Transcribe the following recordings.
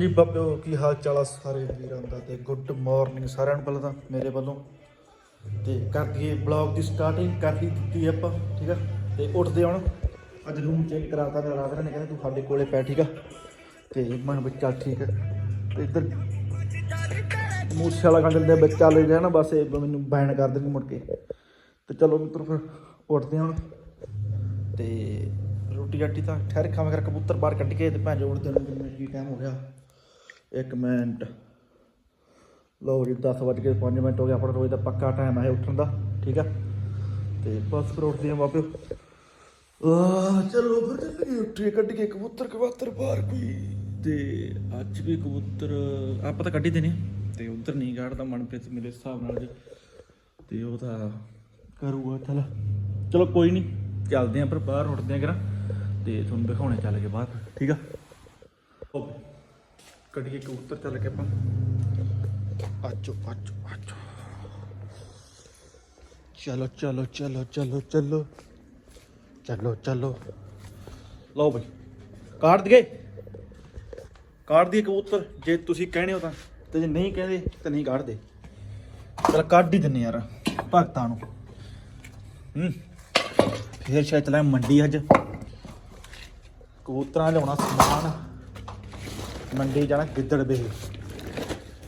ਜੀ ਬੱਬਿਓ, ਕੀ ਹਾਲ ਚਾਲ ਆ ਸਾਰੇ ਵੀਰਾਂ ਦਾ ਤੇ ਗੁੱਡ ਮਾਰਨਿੰਗ ਸਾਰਿਆਂ ਨੂੰ ਪਹਿਲਾਂ ਤਾਂ ਮੇਰੇ ਵੱਲੋਂ। ਤੇ ਕਰ ਦਈਏ ਬਲੌਗ ਦੀ ਸਟਾਰਟਿੰਗ ਕਰ ਹੀ ਦਿੱਤੀ ਆਪਾਂ, ਠੀਕ ਆ? ਤੇ ਉੱਠਦੇ ਹੁਣ। ਅੱਜ ਰੂਮ ਚੇਂਜ ਕਰਾਤਾ ਤੇ ਰਾਤ ਨੇ ਕਹਿੰਦਾ ਤੂੰ ਸਾਡੇ ਕੋਲੇ ਪੈ, ਠੀਕ ਆ? ਤੇ ਮੈਂ ਕਿਹਾ ਚੱਲ ਠੀਕ ਆ। ਤੇ ਇੱਧਰ ਮੂਸੇ ਵਾਲਾ ਕੰਡ ਦੇ ਵਿੱਚ ਚੱਲ ਰਿਹਾ ਨਾ, ਬਸ ਇਹ ਮੈਨੂੰ ਬੈਨ ਕਰ ਦੇਣਗੇ ਮੁੜ ਕੇ। ਤੇ ਚਲੋ ਮਿੱਤਰ ਫਿਰ ਉੱਠਦੇ ਹਾਂ ਹੁਣ। ਤੇ ਰੋਟੀ ਰਾਟੀ ਤਾਂ ਠਹਿਰ, ਖਾਵੇਂ ਕਰ ਕਬੂਤਰ ਬਾਹਰ ਕੱਢ ਕੇ ਤੇ ਭੈਣ ਜੋੜ ਦੇ ਨੂੰ ਕੀ ਟਾਈਮ ਹੋ ਗਿਆ। ਇੱਕ ਮਿੰਟ। ਲਓ ਜੀ 10 ਵੱਜ ਕੇ 5 ਮਿੰਟ ਹੋ ਗਏ, ਆਪਣਾ ਰੋਜ਼ ਦਾ ਪੱਕਾ ਟਾਈਮ ਹੈ ਉੱਠਣ ਦਾ, ਠੀਕ ਆ? ਤੇ ਬਸ ਫਿਰ ਉੱਠਦੇ ਆ ਵਾਪਿਓ। ਆ, ਚਲੋ ਫਿਰ ਚੱਲੀਏ ਉੱਠੇ ਕੱਢ ਕੇ ਕਬੂਤਰ ਕਬੂਤਰ ਬਾਹਰ ਕੋਈ। ਤੇ ਅੱਜ ਵੀ ਕਬੂਤਰ, ਆਪਾਂ ਤਾਂ ਕੱਢੀ ਦੇਣੇ ਤੇ ਉਧਰ ਨਹੀਂ ਕੱਢਦਾ ਮਨਪ੍ਰੀਤ ਮੇਰੇ ਹਿਸਾਬ ਨਾਲ ਜੇ। ਤੇ ਉਹ ਤਾਂ ਕਰੂਗਾ, ਚਲ। ਚਲੋ ਕੋਈ ਨਹੀਂ, ਚੱਲਦੇ ਆਂ ਪਰ ਬਾਹਰ ਉੱਠਦੇ ਆਂ ਕਰਾਂ ਤੇ ਤੁਹਾਨੂੰ ਦਿਖਾਉਣੇ ਚੱਲ ਕੇ ਬਾਹਰ, ਠੀਕ ਆ? ਓਕੇ। ਕੱਢੀਏ ਕਬੂਤਰ ਚੱਲ ਕੇ ਆਪਾਂ। ਆਜੋ ਆਜੋ ਆਜੋ। ਚਲੋ ਚਲੋ ਚਲੋ ਚਲੋ ਚਲੋ। ਚਲੋ ਚਲੋ। ਲਓ ਬਈ ਕਾੜ ਦਈਏ। ਕਾੜ ਦਈਏ ਕਬੂਤਰ, ਜੇ ਤੁਸੀਂ ਕਹਿਣੇ ਹੋ ਤਾਂ। ਤੇ ਜੇ ਨਹੀਂ ਕਹਿੰਦੇ, ਤਾਂ ਨਹੀਂ ਕਾੜਦੇ ਚਲ ਕੱਢ ਹੀ ਦਿੰਨੇ ਯਾਰ, ਭਗਤਾਂ ਨੂੰ। ਹੂੰ, ਫੇਰ ਸ਼ਾਇਦ ਚਲਾ ਮੰਡੀ ਅੱਜ। ਕਬੂਤਰਾਂ ਲਿਆਉਣਾ ਸਮਾਨ। ਮੰਡੀ ਜਾਣਾ ਗਿੱਦੜ ਬੇ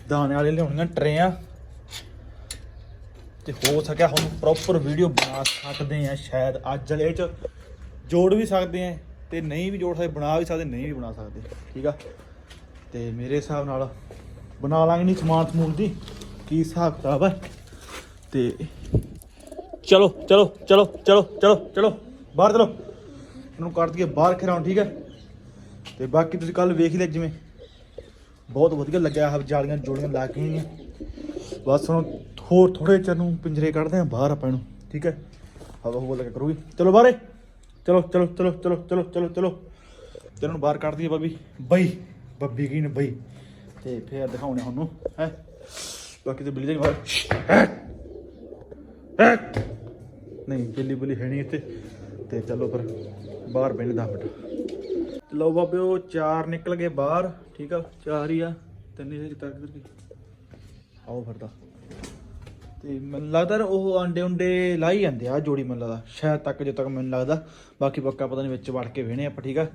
ਦਾਣੇ ਵਾਲੇ ਲਿਆਉਣੀਆਂ ਟਰੇਆਂ। ਤੇ ਹੋ ਸਕਿਆ ਹੁਣ ਪ੍ਰੋਪਰ ਵੀਡੀਓ ਬਣਾ ਸਕਦੇ ਆ ਸ਼ਾਇਦ ਅੱਜ ਵਾਲੇ ਚ। ਜੋੜ ਵੀ ਸਕਦੇ ਆ ਤੇ ਨਹੀਂ ਵੀ ਜੋੜ ਸਕਦੇ, ਬਣਾ ਵੀ ਸਕਦੇ, ਨਹੀਂ ਵੀ ਬਣਾ ਸਕਦੇ। ਠੀਕ ਆ? ਤੇ ਮੇਰੇ ਹਿਸਾਬ ਨਾਲ ਬਣਾ ਲਾਂਗੇ ਨਹੀਂ ਸਮਾਨ ਸਮੂਨ ਦੀ। ਕੀ ਹਿਸਾਬ ਕਿਤਾਬ ਹੈ ਤੇ ਚਲੋ ਚਲੋ ਚਲੋ ਚਲੋ ਚਲੋ ਚਲੋ, ਬਾਹਰ ਚਲੋ। ਇਹਨੂੰ ਕੱਢ ਦਈਏ, ਬਾਹਰ ਖਿਰਾਉਣ ਠੀਕ ਹੈ ਤੇ ਬਾਕੀ ਤੁਸੀਂ ਕੱਲ ਵੇਖ ਲਿਆ ਜਿਵੇਂ। ਬਹੁਤ ਵਧੀਆ ਲੱਗਿਆ ਹਬ ਜਾਲੀਆਂ ਜੋੜੀਆਂ ਲਾ ਕੇ ਗਈਆਂ ਬਸ ਹੁਣ ਹੋਰ ਥੋੜੇ ਚਿਰ ਨੂੰ ਪਿੰਜਰੇ ਕੱਢਦੇ ਆ ਬਾਹਰ ਆਪਾਂ ਇਹਨੂੰ, ਠੀਕ ਹੈ? ਹਵਾ ਹਵਾ ਲੱਗਾ ਕਰੂਗੀ। ਚਲੋ ਬਾਹਰੇ ਚਲੋ ਚਲੋ ਚਲੋ ਚਲੋ ਚਲੋ ਚਲੋ ਚਲੋ। ਤੇ ਬਾਹਰ ਕੱਢ ਦਈਏ ਬੱਬੀ ਬਈ ਬੱਬੀ ਕੀ ਨੇ ਬਈ? ਤੇ ਫੇਰ ਦਿਖਾਉਣੇ ਤੁਹਾਨੂੰ, ਹੈ? ਬਾਕੀ ਤੇ ਬਿੱਲੀ ਦੇ ਬਾਹਰ। ਨਹੀਂ ਬਿੱਲੀ ਬੁੱਲੀ ਹੈ ਨਹੀਂ ਇੱਥੇ। ਤੇ ਚਲੋ ਫਿਰ, ਬਾਹਰ ਬੈਠੇ 10 ਮਿੰਟ। ਲਓ ਬਾਬਿਓ ਚਾਰ ਨਿਕਲ ਗਏ ਬਾਹਰ, ਠੀਕ ਆ? ਚਾਰ ਹੀ ਆ। ਤਿੰਨ ਹੀ ਤੱਕ ਕਿੱਧਰ ਗਈ ਆਓ ਫਿਰਦਾ ਤੇ ਮੈਨੂੰ ਲੱਗਦਾ ਉਹ ਆਂਡੇ ਉਂਡੇ ਲਾਈ ਜਾਂਦੇ ਆ, ਜੋੜੀ ਮੈਨੂੰ ਲੱਗਦਾ। ਸ਼ਾਇਦ ਤੱਕ ਜਦੋਂ ਤੱਕ ਮੈਨੂੰ ਲੱਗਦਾ। ਬਾਕੀ ਪੱਕਾ ਪਤਾ ਨਹੀਂ ਵਿੱਚ ਵੜ ਕੇ ਵੇਣੇ ਆਪਾਂ, ਠੀਕ ਆ?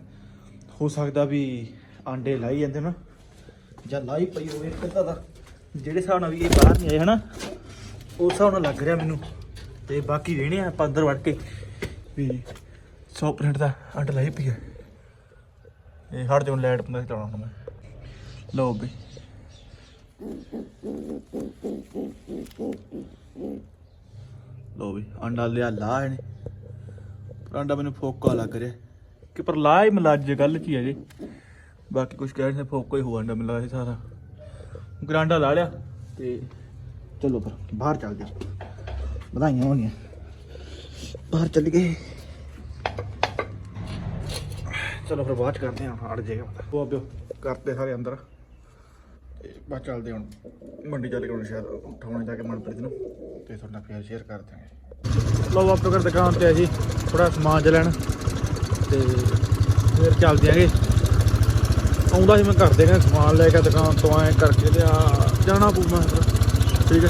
ਹੋ ਸਕਦਾ ਵੀ ਆਂਡੇ ਲਾਈ ਜਾਂਦੇ ਨਾ ਜਾਂ ਲਾਈ ਪਈ ਹੋਵੇ ਕਿੱਦਾਂ ਦਾ ਜਿਹੜੇ ਹਿਸਾਬ ਨਾਲ ਵੀ ਇਹ ਬਾਹਰ ਨਹੀਂ ਆਏ, ਹਨਾ? ਉਸ ਹਿਸਾਬ ਨਾਲ ਲੱਗ ਰਿਹਾ ਮੈਨੂੰ। ਤੇ ਬਾਕੀ ਵੇਣੇ ਆ ਆਪਾਂ ਅੰਦਰ ਵੜ ਕੇ। ਵੀ 100% ਦਾ ਆਂਡਾ ਲਾਈ ਪਈ ਹੈ ਇਹ ਹਟ ਜਾਉਂ ਲਾਈਟ ਪੰਦਾ ਚਲਾਉਣਾ ਹੁਣ ਮੈਂ ਲਓ ਵੀ ਲਓ ਵੀ ਅੰਡਾ ਲਿਆ, ਲਾ ਇਹਨੇ। ਪਰ ਅੰਡਾ ਮੈਨੂੰ ਫੋਕਾ ਲੱਗ ਰਿਹਾ। ਕਿ ਪਰ ਲਾ ਹੀ ਮਲਾਜ ਗੱਲ ਚ ਹੀ ਹੈ ਜੀ? ਬਾਕੀ ਕੁਝ ਕਹਿ ਨਹੀਂ ਫੋਕਾ ਹੀ ਹੋ ਅੰਡਾ ਮਿਲਾ ਇਹ ਸਾਰਾ। ਗਰਾਂਡਾ ਲਾ ਲਿਆ ਤੇ ਚਲੋ ਪਰ ਬਾਹਰ ਚੱਲ ਹਾਂ। ਵਧਾਈਆਂ ਹੋਣੀਆਂ ਬਾਹਰ ਚੱਲ ਗਏ ਚਲੋ ਫਿਰ ਬਾਅਦ ਚ ਕਰਦੇ ਹਾਂ ਅੜ ਜਾਏਗਾ ਉਹ ਆਬਿਓ ਕਰਤੇ ਸਾਰੇ ਅੰਦਰ। ਤੇ ਬਾਅਦ ਚੱਲਦੇ ਹੁਣ ਮੰਡੀ ਚੱਲ ਕੇ ਹੁਣ ਸ਼ਾਇਦ ਉਠਾਉਣੇ ਜਾ ਕੇ ਮਨਪ੍ਰੀਤ ਨੂੰ ਤੇ ਤੁਹਾਡਾ ਫੇਰ ਸ਼ੇਅਰ ਕਰ ਦਾਂਗੇ ਲਓ ਆਪੋ ਕਰ ਦੁਕਾਨ ਤੇ ਆ ਜੀ ਥੋੜਾ ਸਮਾਨ ਜਿਹਾ ਲੈਣ। ਤੇ ਫੇਰ ਚੱਲਦੇ ਆਂਗੇ ਆਉਂਦਾ ਸੀ ਮੈਂ ਘਰ ਦੇ ਕਹਿੰਦੇ ਸਮਾਨ ਲੈ ਕੇ ਦੁਕਾਨ ਤੋਂ ਆਏ ਕਰਕੇ ਤੇ ਆ ਜਾਣਾ ਪਊ ਮੈਂ। ਠੀਕ ਹੈ।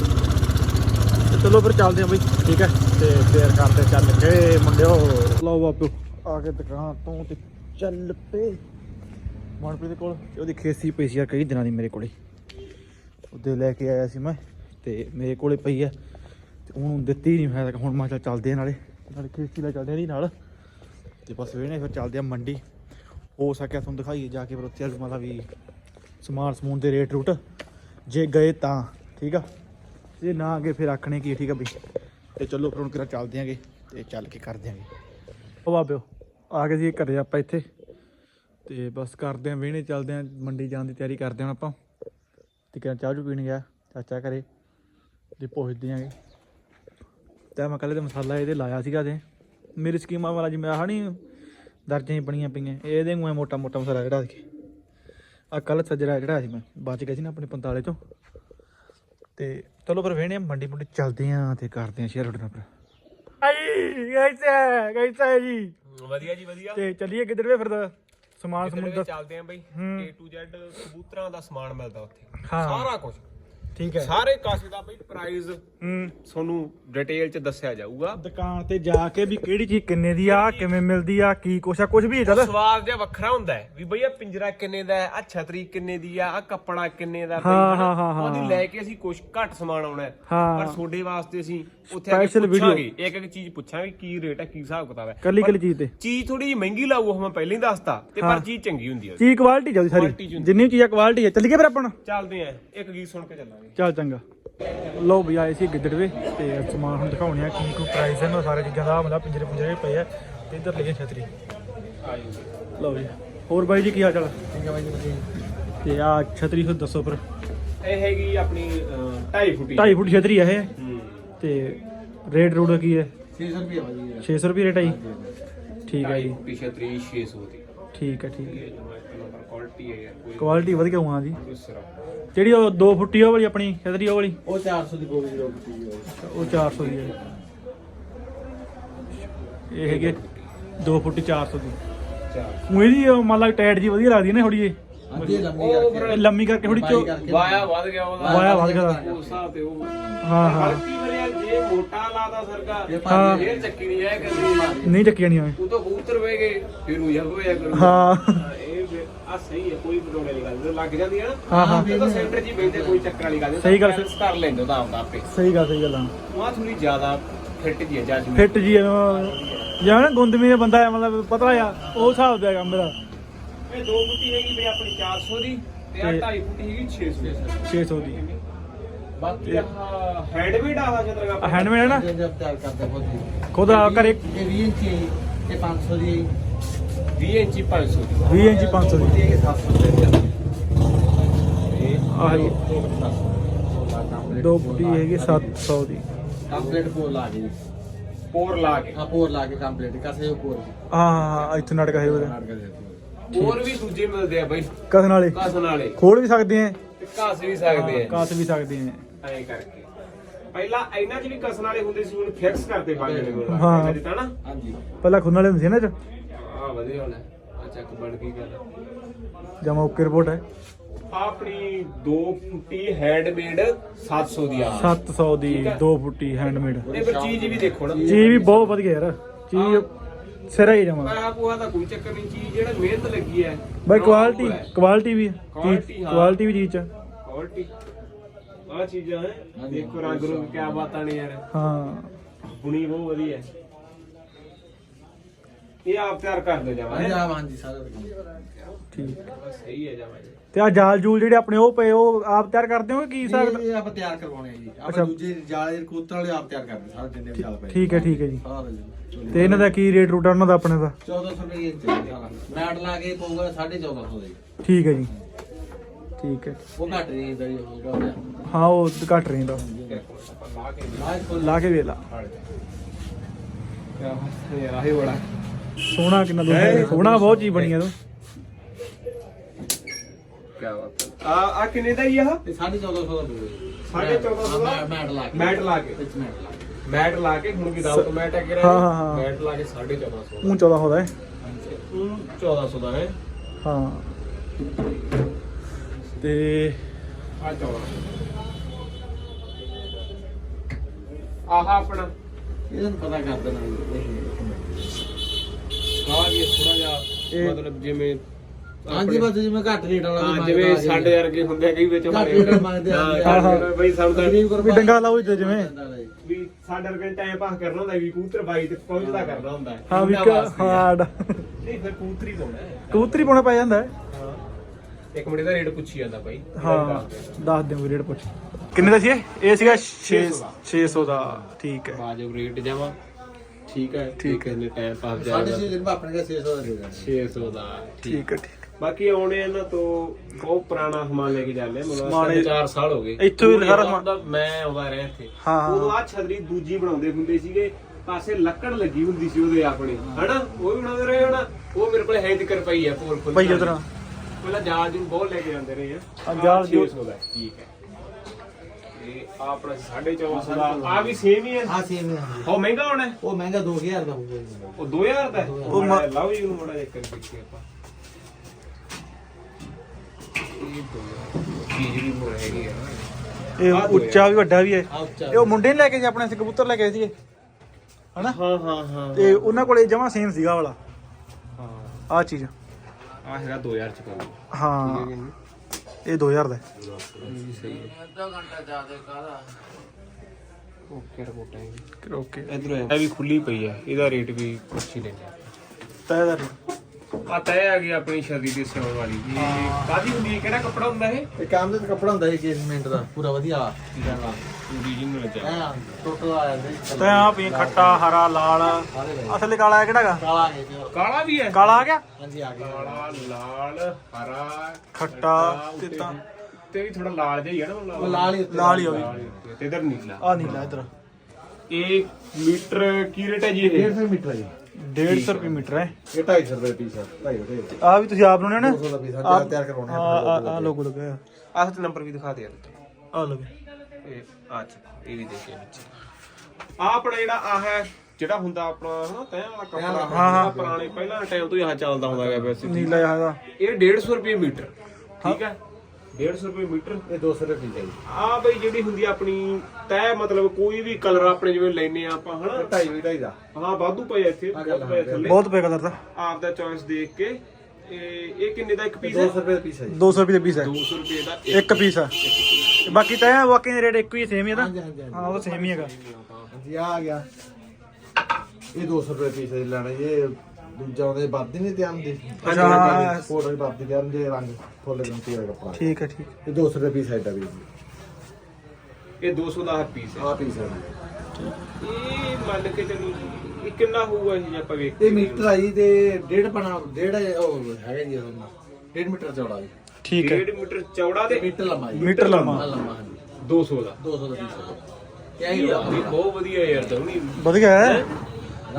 ਚਲੋ ਫਿਰ ਚੱਲਦੇ ਆਂ ਬਈ ਠੀਕ ਹੈ। ਤੇ ਫੇਰ ਕਰਦੇ ਚੱਲ ਕੇ ਮੁੰਡਿਓ। ਲਓ ਬਾਪੂ ਆ ਕੇ ਦੁਕਾਨ ਤੋਂ ਤੇ ਚੱਲ ਪਏ। ਮਨਪ੍ਰੀਤ ਦੇ ਕੋਲ। ਤੇ ਉਹਦੀ ਖੇਸੀ ਪਈ ਸੀ ਯਾਰ ਕਈ ਦਿਨਾਂ ਦੀ ਮੇਰੇ ਕੋਲੇ। ਉਹਦੇ ਲੈ ਕੇ ਆਇਆ ਸੀ ਮੈਂ, ਤੇ ਮੇਰੇ ਕੋਲੇ ਪਈ ਆ। ਤੇ ਉਹਨੂੰ ਦਿੱਤੀ ਨਹੀਂ ਮੈਂ ਤਾਂ ਹੁਣ ਮੈਂ ਚੱਲ ਚੱਲਦੇ ਆ ਨਾਲੇ। ਨਾਲੇ ਖੇਸੀ ਲੈ ਚੱਲਦੇ ਆ ਦੀ ਨਾਲ। ਤੇ ਬਸ ਵੇਣੇ ਫਿਰ ਚੱਲਦੇ ਆ ਮੰਡੀ। ਹੋ ਸਕਿਆ ਤੁਹਾਨੂੰ ਦਿਖਾਈਏ ਜਾ ਕੇ ਫਿਰ ਉੱਥੇ ਮਤਲਬ ਵੀ ਸਮਾਨ ਸਮੂਨ ਦੇ ਰੇਟ ਰੂਟ। ਜੇ ਗਏ ਤਾਂ, ਠੀਕ ਆ? ਜੇ ਨਾ ਗਏ ਫਿਰ ਆਖਣੇ ਕੀ ਠੀਕ ਆ ਬਈ? ਤੇ ਚਲੋ ਫਿਰ ਹੁਣ ਕਿਰਾ ਚੱਲਦੇ ਆਂਗੇ ਤੇ ਚੱਲ ਕੇ ਕਰਦੇ ਆਂਗੇ। ਉਹ ਬਾਬਿਓ। ਆ ਗਏ ਸੀ ਘਰੇ ਆਪਾਂ ਇੱਥੇ। ਤੇ ਬਸ ਕਰਦੇ ਆਂ, ਵਿਹਣੇ ਚੱਲਦੇ ਆਂ, ਮੰਡੀ ਜਾਣ ਦੀ ਤਿਆਰੀ ਕਰਦੇ ਆਂ ਆਪਾਂ। ਤੇ ਕਿਹਾ ਚਾਹ ਚੂ ਪੀਣ ਗਿਆ, ਚਾਚਾ ਘਰੇ ਜੇ ਪਹੁੰਚਦੇ ਆਂਗੇ। ਤਾਂ ਮੈਂ ਕੱਲੇ ਤੇ ਮਸਾਲਾ ਇਹਦੇ ਲਾਇਆ ਸੀਗਾ ਤੇ ਮੇਰੀ ਸਕੀਮਾਂ ਵਾਲਾ ਜਿਵੇਂ ਆਹ ਨਹੀਂ ਦਰਜਾਂ ਹੀ ਬਣੀਆਂ ਪਈਆਂ, ਇਹਦੇ ਨੂੰ ਮੋਟਾ ਮੋਟਾ ਮਸਾਲਾ ਜਿਹੜਾ ਦੇਖੇ ਆ ਕੱਲ ਸੱਜਰਾ ਜਿਹੜਾ ਸੀ ਮੈਂ, ਬਚ ਗਿਆ ਸੀ ਨਾ ਆਪਣੇ 45 ਚੋਂ। ਤੇ ਚਲੋ ਫਿਰ ਵੇਹਣੇ ਮੰਡੀ ਮੁੰਡੀ ਚੱਲਦੇ ਆਂ ਤੇ ਕਰਦੇ ਆਂ ਸ਼ੇਅਰ ਤੁਹਾਡੇ ਨਾਲ ਫਿਰ। ਆਈ ਕੈਸਾ ਕੈਸਾ ਜੀ। ਵਧੀਆ ਜੀ ਵਧੀਆ। ਤੇ ਚੱਲੀਏ ਕਿੱਧਰ ਵੇ ਫਿਰਦਾ ਸਮਾਨ ਜਿੱਦਣ ਵੀ ਸਮੁੰਦਰ ਚੱਲਦੇ ਆ ਬਈ। A to Z ਕਬੂਤਰਾਂ ਦਾ ਸਮਾਨ ਮਿਲਦਾ ਉੱਥੇ। ਹਾਂ। ਸਾਰਾ ਕੁਝ ਠੀਕ ਹੈ। ਸਾਰੇ ਕਾਸੇ ਦਾ ਬਈ ਪ੍ਰਾਈਸ ਹੂੰ। ਤੁਹਾਨੂੰ ਡਿਟੇਲ ਚ ਦੱਸਿਆ ਜਾਊਗਾ। ਦੁਕਾਨ ਤੇ ਜਾ ਕੇ ਵੀ ਕਿਹੜੀ ਚੀਜ਼ ਕਿੰਨੇ ਦੀ ਆ ਕਿਵੇਂ ਮਿਲਦੀ ਆ ਕੀ ਕੁਛ ਆ ਕੁਝ ਵੀ ਚੱਲ ਸਵਾਦ ਜਿਹਾ ਵੱਖਰਾ ਹੁੰਦਾ ਹੈ ਵੀ ਬਈ ਇਹ ਪਿੰਜਰਾ ਕਿੰਨੇ ਦਾ ਹੈ ਆ ਛਤਰੀ ਕਿੰਨੇ ਦੀ ਆ ਆ ਕੱਪੜਾ ਕਿੰਨੇ ਦਾ ਬਈ, ਹਾਂ? ਹਾਂ, ਹਾਂ, ਹਾਂ, ਉਹਦੀ ਲੈ ਕੇ ਅਸੀਂ ਕੁਝ ਘੱਟ ਸਮਾਨ ਆਉਣਾ ਹੈ। ਹਾਂ। ਪਰ ਤੁਹਾਡੇ ਵਾਸਤੇ ਅਸੀਂ ਉੱਥੇ ਆ ਕੇ Special video। ਪੁੱਛਾਂਗੇ ਇੱਕ ਇੱਕ ਚੀਜ਼ ਪੁੱਛਾਂਗੇ ਕੀ ਰੇਟ ਹੈ ਕੀ ਹਿਸਾਬ ਕਿਤਾਬ ਹੈ ਕੱਲੀ ਪਰ ਕੱਲੀ ਚੀਜ਼ ਤੇ। ਚੀਜ਼ ਥੋੜੀ ਜਿਹੀ ਮਹਿੰਗੀ ਲਾਊ ਉਹ ਮੈਂ ਪਹਿਲਾਂ ਹੀ ਦੱਸਤਾ ਤੇ। ਪਰ ਚੀਜ਼ ਚੰਗੀ ਹੁੰਦੀ ਹੈ ਚੀਜ਼ ਕੁਆਲਿਟੀ Quality ਚ ਸਾਰੀ। ਹੁੰਦੀ। ਜਿੰਨੀ ਚੀਜ਼ ਆ। ਕੁਆਲਿਟੀ ਹੈ ਚੱਲੀਏ ਫਿਰ ਆਪਾਂ? ਚੱਲਦੇ ਆ। ਇੱਕ ਗੀਤ ਸੁਣ ਕੇ ਚੱਲਾਂਗੇ। ਚੱਲ ਚੰਗਾ। ਲਓ ਵੀ ਆਏ ਸੀ ਗਿੱਦੜਵੇ ਤੇ ਸਮਾਨ ਹੁਣ ਦਿਖਾਉਣੇ ਆ ਕੀ ਕੋਈ ਪ੍ਰਾਈਸ ਹੈ ਨਾ ਸਾਰੇ ਚੀਜ਼ਾਂ ਦਾ ਮਤਲਬ ਪਿੰਜਰੇ ਪੁੰਜਰੇ ਪਏ ਆ ਤੇ ਇੱਧਰ ਲਈਏ ਛਤਰੀ। ਲਓ ਜੀ ਹੋਰ ਬਾਈ ਜੀ ਕੀ ਹਾਲ ਚਾਲ ਠੀਕ ਹੈ ਬਾਈ ਜੀ ਤੇ ਆ ਛਤਰੀ ਫਿਰ ਦੱਸੋ ਫਿਰ। ਇਹ ਹੈਗੀ ਆਪਣੀ 2.5 ਫੁੱਟੀ। 2.5 ਫੁੱਟ ਛਤਰੀ ਆ ਇਹ। ਹੂੰ। ਤੇ ਰੇਟ ਰੂਟ ਕੀ ਹੈ? 600 ਰੁਪਏ ਭਾਜੀ 600 ਰੁਪਏ ਰੇਟ ਆ ਜੀ? ਠੀਕ ਹੈ 2.5 ਜੀ ਫੁੱਟੀ ਛਤਰੀ 600 ਦੀ। ਠੀਕ ਹੈ ਠੀਕ ਹੈ ਕੁਆਲਿਟੀ ਹੈ ਯਾਰ ਕੋਈ ਕੁਆਲਿਟੀ ਵਧੀਆ ਹੋਣਾ ਜੀ। ਜਿਹੜੀ ਉਹ 2 ਫੁੱਟੀ ਉਹ ਵਾਲੀ ਆਪਣੀ ਛਤਰੀ ਉਹ ਵਾਲੀ? ਉਹ 400 ਦੀ ਗੋਲੀ ਦੀ ਰੋਟੀ ਹੈ ਉਹ। 400 ਦੀ ਹੈ। ਇਹ ਹੈਗੇ 2 ਫੁੱਟ 400 ਦੀ। ਉਹ ਇਹਦੀ ਉਹ ਮੰਨ ਲਾ ਟਾਇਟ ਜੀ ਵਧੀਆ ਲੱਗਦੀ ਹੈ ਨਾ ਥੋੜੀ ਜੀ ਅੱਧੀ ਲੰਮੀ ਕਰਕੇ। ਇਹ ਲੰਮੀ ਕਰਕੇ ਥੋੜੀ ਚੋ ਵਾਇਆ ਵੱਧ ਗਿਆ ਉਹਦਾ। ਵਾਇਆ ਵੱਧ ਗਿਆ। ਹਾਂ ਹਾਂ। ਜੇ ਮੋਟਾ ਲਾਦਾ ਇਹ ਹਾਂ। ਭਾਜੀ ਫੇਰ ਚੱਕੀ ਨਹੀਂ ਜਾਏ ਕਦੇ ਨਹੀਂ ਚੱਕਿਆ ਨਹੀਂ ਹੋਏ ਉਹ ਤਾਂ ਕਬੂਤਰ ਵੇਗੇ ਫਿਰ ਉਹ ਜਬ ਹੋਇਆ ਕਰੂ ਹਾਂ। ਇਹ ਆ ਸਹੀ ਹੈ ਕੋਈ ਵਾਲੀ ਗੱਲ ਨਹੀਂ। ਲੱਗ ਜਾਂਦੀ ਹੈ ਨਾ ਹਾਂ ਹਾਂ। ਇਹ ਤਾਂ ਸੈਂਟਰ ਹੀ ਬੈਠੇ ਕੋਈ ਚੱਕਰ ਵਾਲੀ ਗੱਲ ਨਹੀਂ। ਸਹੀ ਗੱਲ, balance ਕਰ ਲੈਂਦੇ ਉਹਦਾ ਆਪਦਾ ਆਪੇ। ਸਹੀ ਗੱਲ ਸਹੀ ਗੱਲ ਆ। ਆ ਥੋੜੀ ਜ਼ਿਆਦਾ ਫਿੱਟ ਜੀ ਹੈ ਜੱਜ ਫਿੱਟ ਜੀ ਜਿਵੇਂ ਨਾ ਗੁੰਦਮੀ ਦਾ ਬੰਦਾ ਹੈ ਮਤਲਬ ਪਤਲਾ ਆ ਉਹ ਹਿਸਾਬ ਦਾ ਕੰਮ ਦਾ ਇਹ ਦੋ ਫੁੱਟੀ ਹੈਗੀ ਬਈ ਆਪਣੀ 400 ਦੀ ਤੇ ਆ ਤੇ- 2.5 ਫੁੱਟੀ ਹੈਗੀ 600 ਦੀ। 600 ਦੀ। ਬਾਕੀ ਆਹ ਹੈਂਡਮੇਡ ਆਵਾ ਚਤਰਗਾ ਹੈਂਡਮੇਡ ਹੈ ਨਾ ਜੇ ਜਬ ਤਿਆਰ ਕਰਦੇ ਖੁਦ ਹੀ ਖੁਦ ਆ ਘਰੇ ਇਹ 20 ਇੰਚੀ ਹੈ ਜੀ, ਇਹ 500 ਦੀ ਹੈ 20 ਇੰਚੀ 500 ਦੀ 20 ਇੰਚ 500 ਦੀ ਇਹ 700 ਦੀ ਹੈ ਆਹ ਹੈਗੀ ਕੰਪਲੀਟ ਦੋ ਫੁੱਟੀ ਹੈਗੀ 700 ਦੀ ਕੰਪਲੀਟ ਪੋਰ ਲਾ ਕੇ ਜੀ ਪੋਰ ਲਾ ਕੇ ਹਾਂ ਪੋਰ ਲਾ ਕੇ ਕੰਪਲੀਟ ਕਸੇ ਪੋਰ ਹਾਂ ਹਾਂ ਇੱਥੇ ਨਾਟਕ ਹੈ ਉਹਦਾ ਕਸਣ ਐਂ ਕਰਕੇ। ਪਹਿਲਾਂ ਇਹਨਾਂ 'ਚ ਵੀ ਕਸਨ ਵਾਲੇ ਹੁੰਦੇ ਸੀ ਹੁਣ ਫਿਕਸ ਕਰਤੇ ਬਾਗੇ ਨੇ ਕੋਲ ਹਾਂ। ਦਿੱਤਾ ਨਾ। ਹਾਂਜੀ। ਪਹਿਲਾਂ ਖੁੰਨ ਵਾਲੇ ਹੁੰਦੇ ਸੀ ਨਾ ਚ? ਆ ਵਧੀਆ ਹੋਣਾ। ਆ ਚੱਕ ਬਣ ਗਈ ਗੱਲ। ਜਮਾ ਓਕੇ ਰਿਪੋਰਟ ਹੈ। ਆਪਣੀ 2 ਫੁੱਟੀ ਹੈਂਡਮੇਡ 700 ਦੀ ਆ। 700 ਦੀ 2 ਫੁੱਟੀ ਹੈਂਡਮੇਡ ਇਹ ਪਰ ਚੀਜ਼ ਵੀ ਦੇਖੋ ਨਾ। ਚੀਜ਼ ਵੀ ਬਹੁਤ ਵਧੀਆ ਯਾਰ। ਚੀਜ਼ ਸਿਰਾ ਹੀ ਜਮਾ। ਆ ਪੂਆ ਦਾ ਕੋਈ ਚੱਕਰ ਨਹੀਂ ਚੀਜ਼ ਜਿਹੜਾ ਮਿਹਨਤ ਲੱਗੀ ਹੈ ਬਾਈ ਕੁਆਲਿਟੀ ਕੁਆਲਿਟੀ ਵੀ Quality, ਹਾਂ। ਕੁਆਲਿਟੀ ਵੀ ਚੀਜ਼ ਚ। ਕੁਆਲਿਟੀ ਆ ਚੀਜ਼ਾਂ ਹੈ ਦੇਖੋ ਰੰਗ ਰੂਪ ਕਿਆ ਬਾਤਾਂ ਨੇ ਯਾਰ। ਹਾਂ। ਬੁਣੀ ਬਹੁਤ ਵਧੀਆ ਹੈ। ਇਹ ਆਪ ਤਿਆਰ ਕਰ ਦੋ ਜਾਵਾ। ਹਾਂਜੀ ਹੈ ਹਾਂ ਹਾਂਜੀ ਸਾਰਾ ਠੀਕ। ਸਹੀ ਹੈ ਜਾਵਾ ਜੀ। ਤੇ ਆ ਜਾਲ ਜੂਲ ਜਿਹੜੇ ਆਪਣੇ ਉਹ ਪਏ ਉਹ ਆਪ ਤਿਆਰ ਕਰਦੇ ਹੋ ਕਿ ਕੀ ਹਿਸਾਬ ਇਹ ਆਪਾਂ ਤਿਆਰ ਕਰਵਾਉਣੇ ਆ ਜੀ। ਅੱਛਾ। ਆਪਾਂ ਦੂਜੇ ਜਾਲੇ ਕੂਤਰ ਵਾਲੇ ਆਪ ਤਿਆਰ ਕਰਦੇ ਸਾਰੇ ਜਿੰਨੇ ਵੀ ਚੱਲ ਪਏ। ਠੀਕ ਹੈ ਠੀਕ ਹੈ ਜੀ। ਸਾਰਾ ਜੀ ਤੇ ਇਹਨਾਂ ਦਾ ਕੀ ਰੇਟ ਰੂਟ ਆ ਉਹਨਾਂ ਦਾ ਆਪਣੇ ਦਾ? 1400 ਰੁਪਏ ਇੰਚ ਹੈ ਸਾਰਾ ਮੈਟ ਲਾ ਕੇ ਪਊਗਾ 1450 ਦੇ। ਠੀਕ ਹੈ ਜੀ। ਠੀਕ ਹੈ ਉਹ ਘੱਟ ਨਹੀਂ ਦਾ ਜੀ ਹੋਊਗਾ ਉਹਦਾ ਹਾਂ ਉਹ ਘੱਟ ਰਹਿੰਦਾ ਲਾ ਕੇ ਲਾਜ ਕੋਲ ਲਾ ਕੇ ਵੇਖ ਲਾ ਕਿਆ ਯਾਰ ਆਹੀ ਬੜਾ ਸੋਹਣਾ ਕਿੰਨਾ ਦੁੱਧ ਸੋਹਣਾ ਬਹੁਤ ਚੀਜ਼ ਬਣੀ ਆ ਤੂੰ ਕਿਆ ਬਾਤ ਆ ਆ ਕਿੰਨੇ ਦਾ ਹੀ ਆ ਤੇ 1450 ਦਾ ਪਊਗਾ ਸਾਢੇ 1400 ਦਾ? ਮੈਟ ਲਾ ਕੇ ਮੈਟ ਲਾ ਕੇ ਵਿੱਚ ਮੈਟ ਲਾ ਕੇ ਮੈਟ ਲਾ ਕੇ ਹੁਣ ਕੀ ਦਾਉ ਮੈਟ ਹੈ ਕਿਹੜਾ ਹਾਂ, ਹਾਂ, ਹਾਂ। ਮੈਟ ਲਾ ਕੇ 1450 ਉਹ 14 ਹੁੰਦਾ ਹੈ ਹੂੰ 1400 ਦਾ ਹੈ ਹਾਂ ਤੇ ਆ 1400 ਆਹ ਆਪਣਾ। ਇਹਨਾਂ ਨੂੰ ਪਤਾ ਕਰ ਦੇਣਾ ਜੀ ਆ ਵੀ ਥੋੜਾ ਜਿਹਾ ਮਤਲਬ ਜਿਵੇਂ ਹਾਂਜੀ ਬਸ ਜਿਵੇਂ ਘੱਟ ਰੇਟ ਵਾਲਾ ਹਾਂ ਜਿਵੇਂ ਸਾਡੇ ਵਰਗੇ ਹੁੰਦੇ ਕਈ ਵਿੱਚ ਘੱਟ ਰੇਟ ਮੰਗਦੇ ਆ ਜੀ। ਹਾਂ, ਹਾਂ। ਬਈ ਸਾਨੂੰ ਤਾਂ ਵੀ ਡੰਗਾ ਲਾਓ ਜਿਵੇਂ। ਵੀ ਸਾਡੇ ਵਰਗੇ ਟਾਈਮ ਪਾਸ ਕਰਨਾ ਹੁੰਦਾ ਵੀ ਕਬੂਤਰ ਬਾਈ ਤੇ ਪਹੁੰਚਦਾ ਕਰਨਾ ਹੁੰਦਾ। ਹੈ ਹਾਂ ਵੀ। ਹਾਰਡ। ਨਹੀਂ ਫਿਰ ਕਬੂਤਰੀ ਪਾਉਣਾ ਹੈ। ਕਬੂਤਰੀ ਪਾਉਣਾ ਪੈ ਜਾਂਦਾ ਹੈ ਹਾਂ। ਇੱਕ ਮਿੰਟ ਦਾ ਰੇਟ ਪੁੱਛੀ ਜਾਂਦਾ ਬਾਈ। ਹਾਂ ਦੱਸ ਦਿਓ ਰੇਟ ਪੁੱਛ। ਕਿੰਨੇ ਦਾ ਸੀ ਇਹ? ਇਹ ਸੀਗਾ 6 600 ਦਾ। ਠੀਕ ਹੈ। ਬਾਜਬ ਰੇਟ ਜਾਵਾ ਠੀਕ ਹੈ ਠੀਕ ਹੈ। ਨੇ ਟਾਈਮ ਪਾਸ ਸਾਡੇ ਜਾਏਗਾ ਸੀ ਦਿਨ ਮੈਂ ਆਪਣੇ ਦਾ 600 ਦਾ ਦਾਂਗੇ 600 ਦਾ ਠੀਕ। ਹੈ ਠੀਕ ਬਾਕੀ ਆਉਣੇ ਇਹਨਾਂ ਤੋਂ ਬਹੁਤ ਪੁਰਾਣਾ ਸਮਾਨ ਲੈ ਕੇ ਜਾਂਦੇ ਸਮਾਨ ਮਤਲਬ ਇਹ- 4 ਸਾਲ ਹੋ ਗਏ। ਇੱਥੋਂ ਹੀ ਉਦੋਂ ਸਾਰਾ ਆਉਂਦਾ- ਮੈਂ ਆਉਂਦਾ ਰਿਹਾ ਇੱਥੇ। ਹਾਂ, ਹਾਂ। ਉਦੋਂ ਆ ਛਤਰੀ ਦੂਜੀ ਬਣਾਉਂਦੇ ਹੁੰਦੇ ਸੀਗੇ ਪਾਸੇ ਲੱਕੜ ਲੱਗੀ ਹੁੰਦੀ ਸੀ ਉਹਦੇ ਆਪਣੇ। ਹਨਾ? ਉਹ ਵੀ ਬਣਾਉਂਦੇ ਰਹੇ ਹਨਾ? ਉਹ ਮੇਰੇ ਕੋਲ ਹੈ ਜ਼ਿਕਰ ਪਈ ਉਧਰ। ਪਹਿਲਾਂ ਜਾਲ ਜੂਲ ਬਹੁਤ ਲੈ ਕੇ ਜਾਂਦੇ ਰਹੇ ਆ। ਹਾਂ, ਜਾਲ ਜੂਲ। 600 ਦਾ ਹੈ, ਠੀਕ ਹੈ। ਇਹ ਆਹ ਆਪਣਾ 1450 ਦਾ ਆ ਵੀ ਸੇਮ ਹੀ ਹੈ। ਹਾਂ ਸੇਮ ਹੈ ਉਹ ਮਹਿੰਗਾ ਹੋਣਾ ਹੈ? ਉਹ ਮਹਿੰਗਾ 2000 ਦਾ ਹੋਊਗਾ ਜੀ। ਉਹ 2000 ਦਾ ਹੈ? ਉਹ ਮ- ਲਾਓ ਜੀ ਨੂੰ ਮੜਾ ਇੱਕ ਕਰਕੇ ਆਪਾਂ। ਇਹ ਦੋ ਚੀਜ਼ ਵੀ ਮੁਰ ਹੈਗੀ ਆ। ਇਹ ਆਹ ਦੋ ਉੱਚਾ ਵੀ ਵੱਡਾ ਵੀ ਹੈ। ਆ ਉੱਚਾ ਇਹ ਉਹ ਮੁੰਡੇ ਨੇ ਲੈ ਕੇ ਸੀ ਆਪਣੇ ਸੇ ਕਬੂਤਰ ਲੈ ਕੇ ਆਏ ਸੀਗੇ? ਹਨਾ? ਹਾਂ ਹਾਂ ਹਾਂ ਤੇ ਉਹਨਾਂ ਕੋਲੇ ਜਮਾ ਸੇਮ ਸੀਗਾ ਆਹ ਵਾਲਾ। ਹਾਂ। ਆਹ ਚੀਜ਼। ਆ ਹੈਗਾ 2000 ਚ ਪਾਉਂਗਾ ਹਾਂ। ਇਹ 2000 ਦਾ ਹੈ। ਇਹ ਸਹੀ ਹੈ। ਅੱਧਾ ਘੰਟਾ ਜ਼ਿਆਦਾ ਕਾਹਦਾ? ਓਕੇ ਰਿਪੋਰਟ ਹੈ ਓਕੇ। ਇਧਰ ਇਹ ਵੀ ਖੁੱਲੀ ਪਈ ਹੈ। ਇਹਦਾ ਰੇਟ ਵੀ ਕੁਛ ਹੀ ਲੈਣਾ ਤੈਦਾਰ ਆ ਤੈ ਆ ਗਈ ਆਪਣੀ ਸ਼ਦੀ ਦੀ ਸਿਉਣ ਵਾਲੀ। ਜੀ ਕਾਦੀ ਹੁੰਦੀ ਹੈ? ਕਿਹੜਾ ਕੱਪੜਾ ਹੁੰਦਾ ਇਹ? ਇਹ ਕੰਮ ਦੇ ਕੱਪੜਾ ਹੁੰਦਾ ਸੀ ਕੇਸਮੈਂਟ ਦਾ ਪੂਰਾ ਵਧੀਆ ਚੀਜ਼ਾਂ ਦਾ ਪੂਰੀ ਜੀ ਮਿਲ ਜਾ ਐ ਟੋਟਲ ਆ ਜਾਂਦਾ ਜੀ। ਤੇ ਆ ਪੀ ਖੱਟਾ ਹਰਾ ਲਾਲ। ਅਸਲੇ ਕਾਲਾ ਹੈ ਕਿਹੜਾਗਾ ਕਾਲਾ ਹੈ ਜੀ। ਕਾਲਾ ਵੀ ਹੈ? ਕਾਲਾ ਆ ਗਿਆ? ਹਾਂਜੀ ਆ ਗਿਆ। ਕਾਲਾ ਲਾਲ ਹਰਾ ਖੱਟਾ ਤੇ ਤਾਂ ਤੇ ਵੀ ਥੋੜਾ ਲਾਲ ਜਿਹਾ ਹੀ ਹੈ ਨਾ ਉਹ ਲਾਲ ਹੀ ਉੱਤੇ। ਲਾਲ ਹੀ ਹੀ ਉੱਤੇ, ਤੇ ਇਧਰ ਨੀਲਾ। ਆ ਨੀਲਾ ਇਧਰ। ਇਹ ਮੀਟਰ ਕੀ ਰੇਟ ਹੈ ਜੀ ਇਹ? 150 ਮੀਟਰ ਹੈ 150 ਰੁਪਏ ਮੀਟਰ ਹੈ। ਇਹ 250 ਰੁਪਏ ਪੀਸ ਹੈ 250 ਰੁਪਏ ਆ ਵੀ ਤੁਸੀਂ ਆਪ ਬਣਾਉਣੇ ਨਾ? 200 ਦਾ ਪੀਸ ਹੈ ਤਿਆਰ ਕਰਵਾਉਣੇ ਆ ਆ ਆ ਲੋਗੋ ਲਗਾਇਆ ਆਹ ਤੇ ਨੰਬਰ ਵੀ ਦਿਖਾ ਦੇ ਯਾਰ ਆ ਲਗੇ। ਇਹ ਆ ਇਹ ਵੀ ਦੇਖੇ ਵਿੱਚ। ਆ ਆਪਣਾ ਜਿਹੜਾ ਆ ਹੈ ਜਿਹੜਾ ਹੁੰਦਾ ਆਪਣਾ ਹਨਾ ਤੈਂ ਵਾਲਾ ਕੱਪੜਾ ਹਾਂ, ਹਾਂ। ਪੁਰਾਣੇ ਪਹਿਲਾਂ ਟਾਈਮ ਤੋਂ ਹੀ ਆਹ ਚੱਲਦਾ ਹੁੰਦਾ ਹੈਗਾ ਵੈਸੇ ਨੀਲਾ ਜਿਹਾ ਦਾ ਇਹ 150 ਰੁਪਏ ਮੀਟਰ ਠੀਕ ਹੈ? 150 ਰੁਪਏ ਮੀਟਰ? ਇਹ 200 ਰੁਪਏ ਪੀਸ ਹੈ ਜੀ। ਆ ਬਈ ਜਿਹੜੀ ਹੁੰਦੀ ਆ ਆਪਣੀ ਤੈ ਮਤਲਬ ਕੋਈ ਵੀ ਕਲਰ ਆਪਣੇ ਜਿਵੇਂ ਲੈਨੇ ਆ ਆਪਾਂ ਹਨਾ? 250 ਵੀ 250 ਦਾ। ਹਾਂ ਵਾਧੂ ਪਏ ਆ ਇੱਥੇ ਬਹੁਤ ਪਏ ਆ ਥੱਲੇ। ਬਹੁਤ ਪੇ ਕਲਰ ਦਾ ਆਪ ਦਾ ਚੋਇਸ ਦੇਖ ਕੇ। ਇਹ ਇਹ ਕਿੰਨੇ ਦਾ ਇੱਕ ਪੀਸ 200 ਹੈ ਰੁਪਏ ਦਾ ਪੀਸ ਹੈ ਜੀ। 200 ਰੁਪਏ ਦਾ ਪੀਸ ਹੈ 200 ਰੁਪਏ ਦਾ ਇੱਕ ਪੀਸ ਆ। ਤੇ ਬਾਕੀ ਤਾਂ ਇਹ ਵਾਕਈ ਦੇ ਰੇਟ ਇੱਕੋ ਹੀ ਸੇਮ ਹੀ ਹੈ ਨਾ ਹਾਂਜੀ ਹਾਂਜੀ ਹਾਂਜੀ। ਹਾਂ ਉਹ ਸੇਮ ਹੀ ਹੈਗਾ। ਹਾਂਜੀ ਆ ਆ ਗਿਆ। ਇਹ 200 ਰੁਪਏ ਪੀਸ ਹੈ ਲੈਣਾ। ਇਹ ਦੂਜਾ ਉਹਦੇ ਵੱਧਦੀ ਨਹੀਂ ਤਿਆਰ ਹੁੰਦੀ ਅੱਛਾ, ਹਾਂ। ਫੋਟੋ ਵੀ ਵੱਧਦੀ ਹੁੰਦੀ ਹੈ, ਰੰਗ ਫੁੱਲ ਗੰਤੀ ਹੋਏਗਾ ਕੱਪੜਾ। ਠੀਕ ਹੈ ਠੀਕ ਇਹ 200 ਰੁਪਏ ਪੀਸ ਹੈ ਵੀ ਇਹ 200 ਦਾ ਪੀਸ ਹੈ। ਆ ਪੀਸ ਹੈ ਜੀ। ਇਹ ਮੰਨ ਕੇ ਚੱਲੋ ਇਹ ਕਿੰਨਾ ਹੋਊਗਾ ਇਹ ਜੇ ਆਪਾਂ ਵੇਖ ਇਹ ਮੀਟਰ ਆ ਜੀ ਤੇ ਡੇਢ ਪਣਾ ਡੇਢ ਉਹ ਹੈਗਾ ਜੀ ਉਹ ਡੇਢ ਮੀਟਰ ਚੌੜਾ ਜੀ। ਠੀਕ ਹੈ। 1.5 ਮੀਟਰ ਚੌੜਾ ਤੇ ਮੀਟਰ ਲੰਮਾ ਜੀ। ਮੀਟਰ ਲੰਮਾ। ਆ ਲੰਮਾ ਹਾਂਜੀ। 200 ਦਾ 200 ਦਾ। ਪੀਸ ਹੈ ਕਿਆ ਹੀ ਇਹ ਰਹੂਗਾ ਬਹੁਤ ਵਧੀਆ ਯਾਰ ਦੋਨੀ ਵਧੀਆ ਹੈ?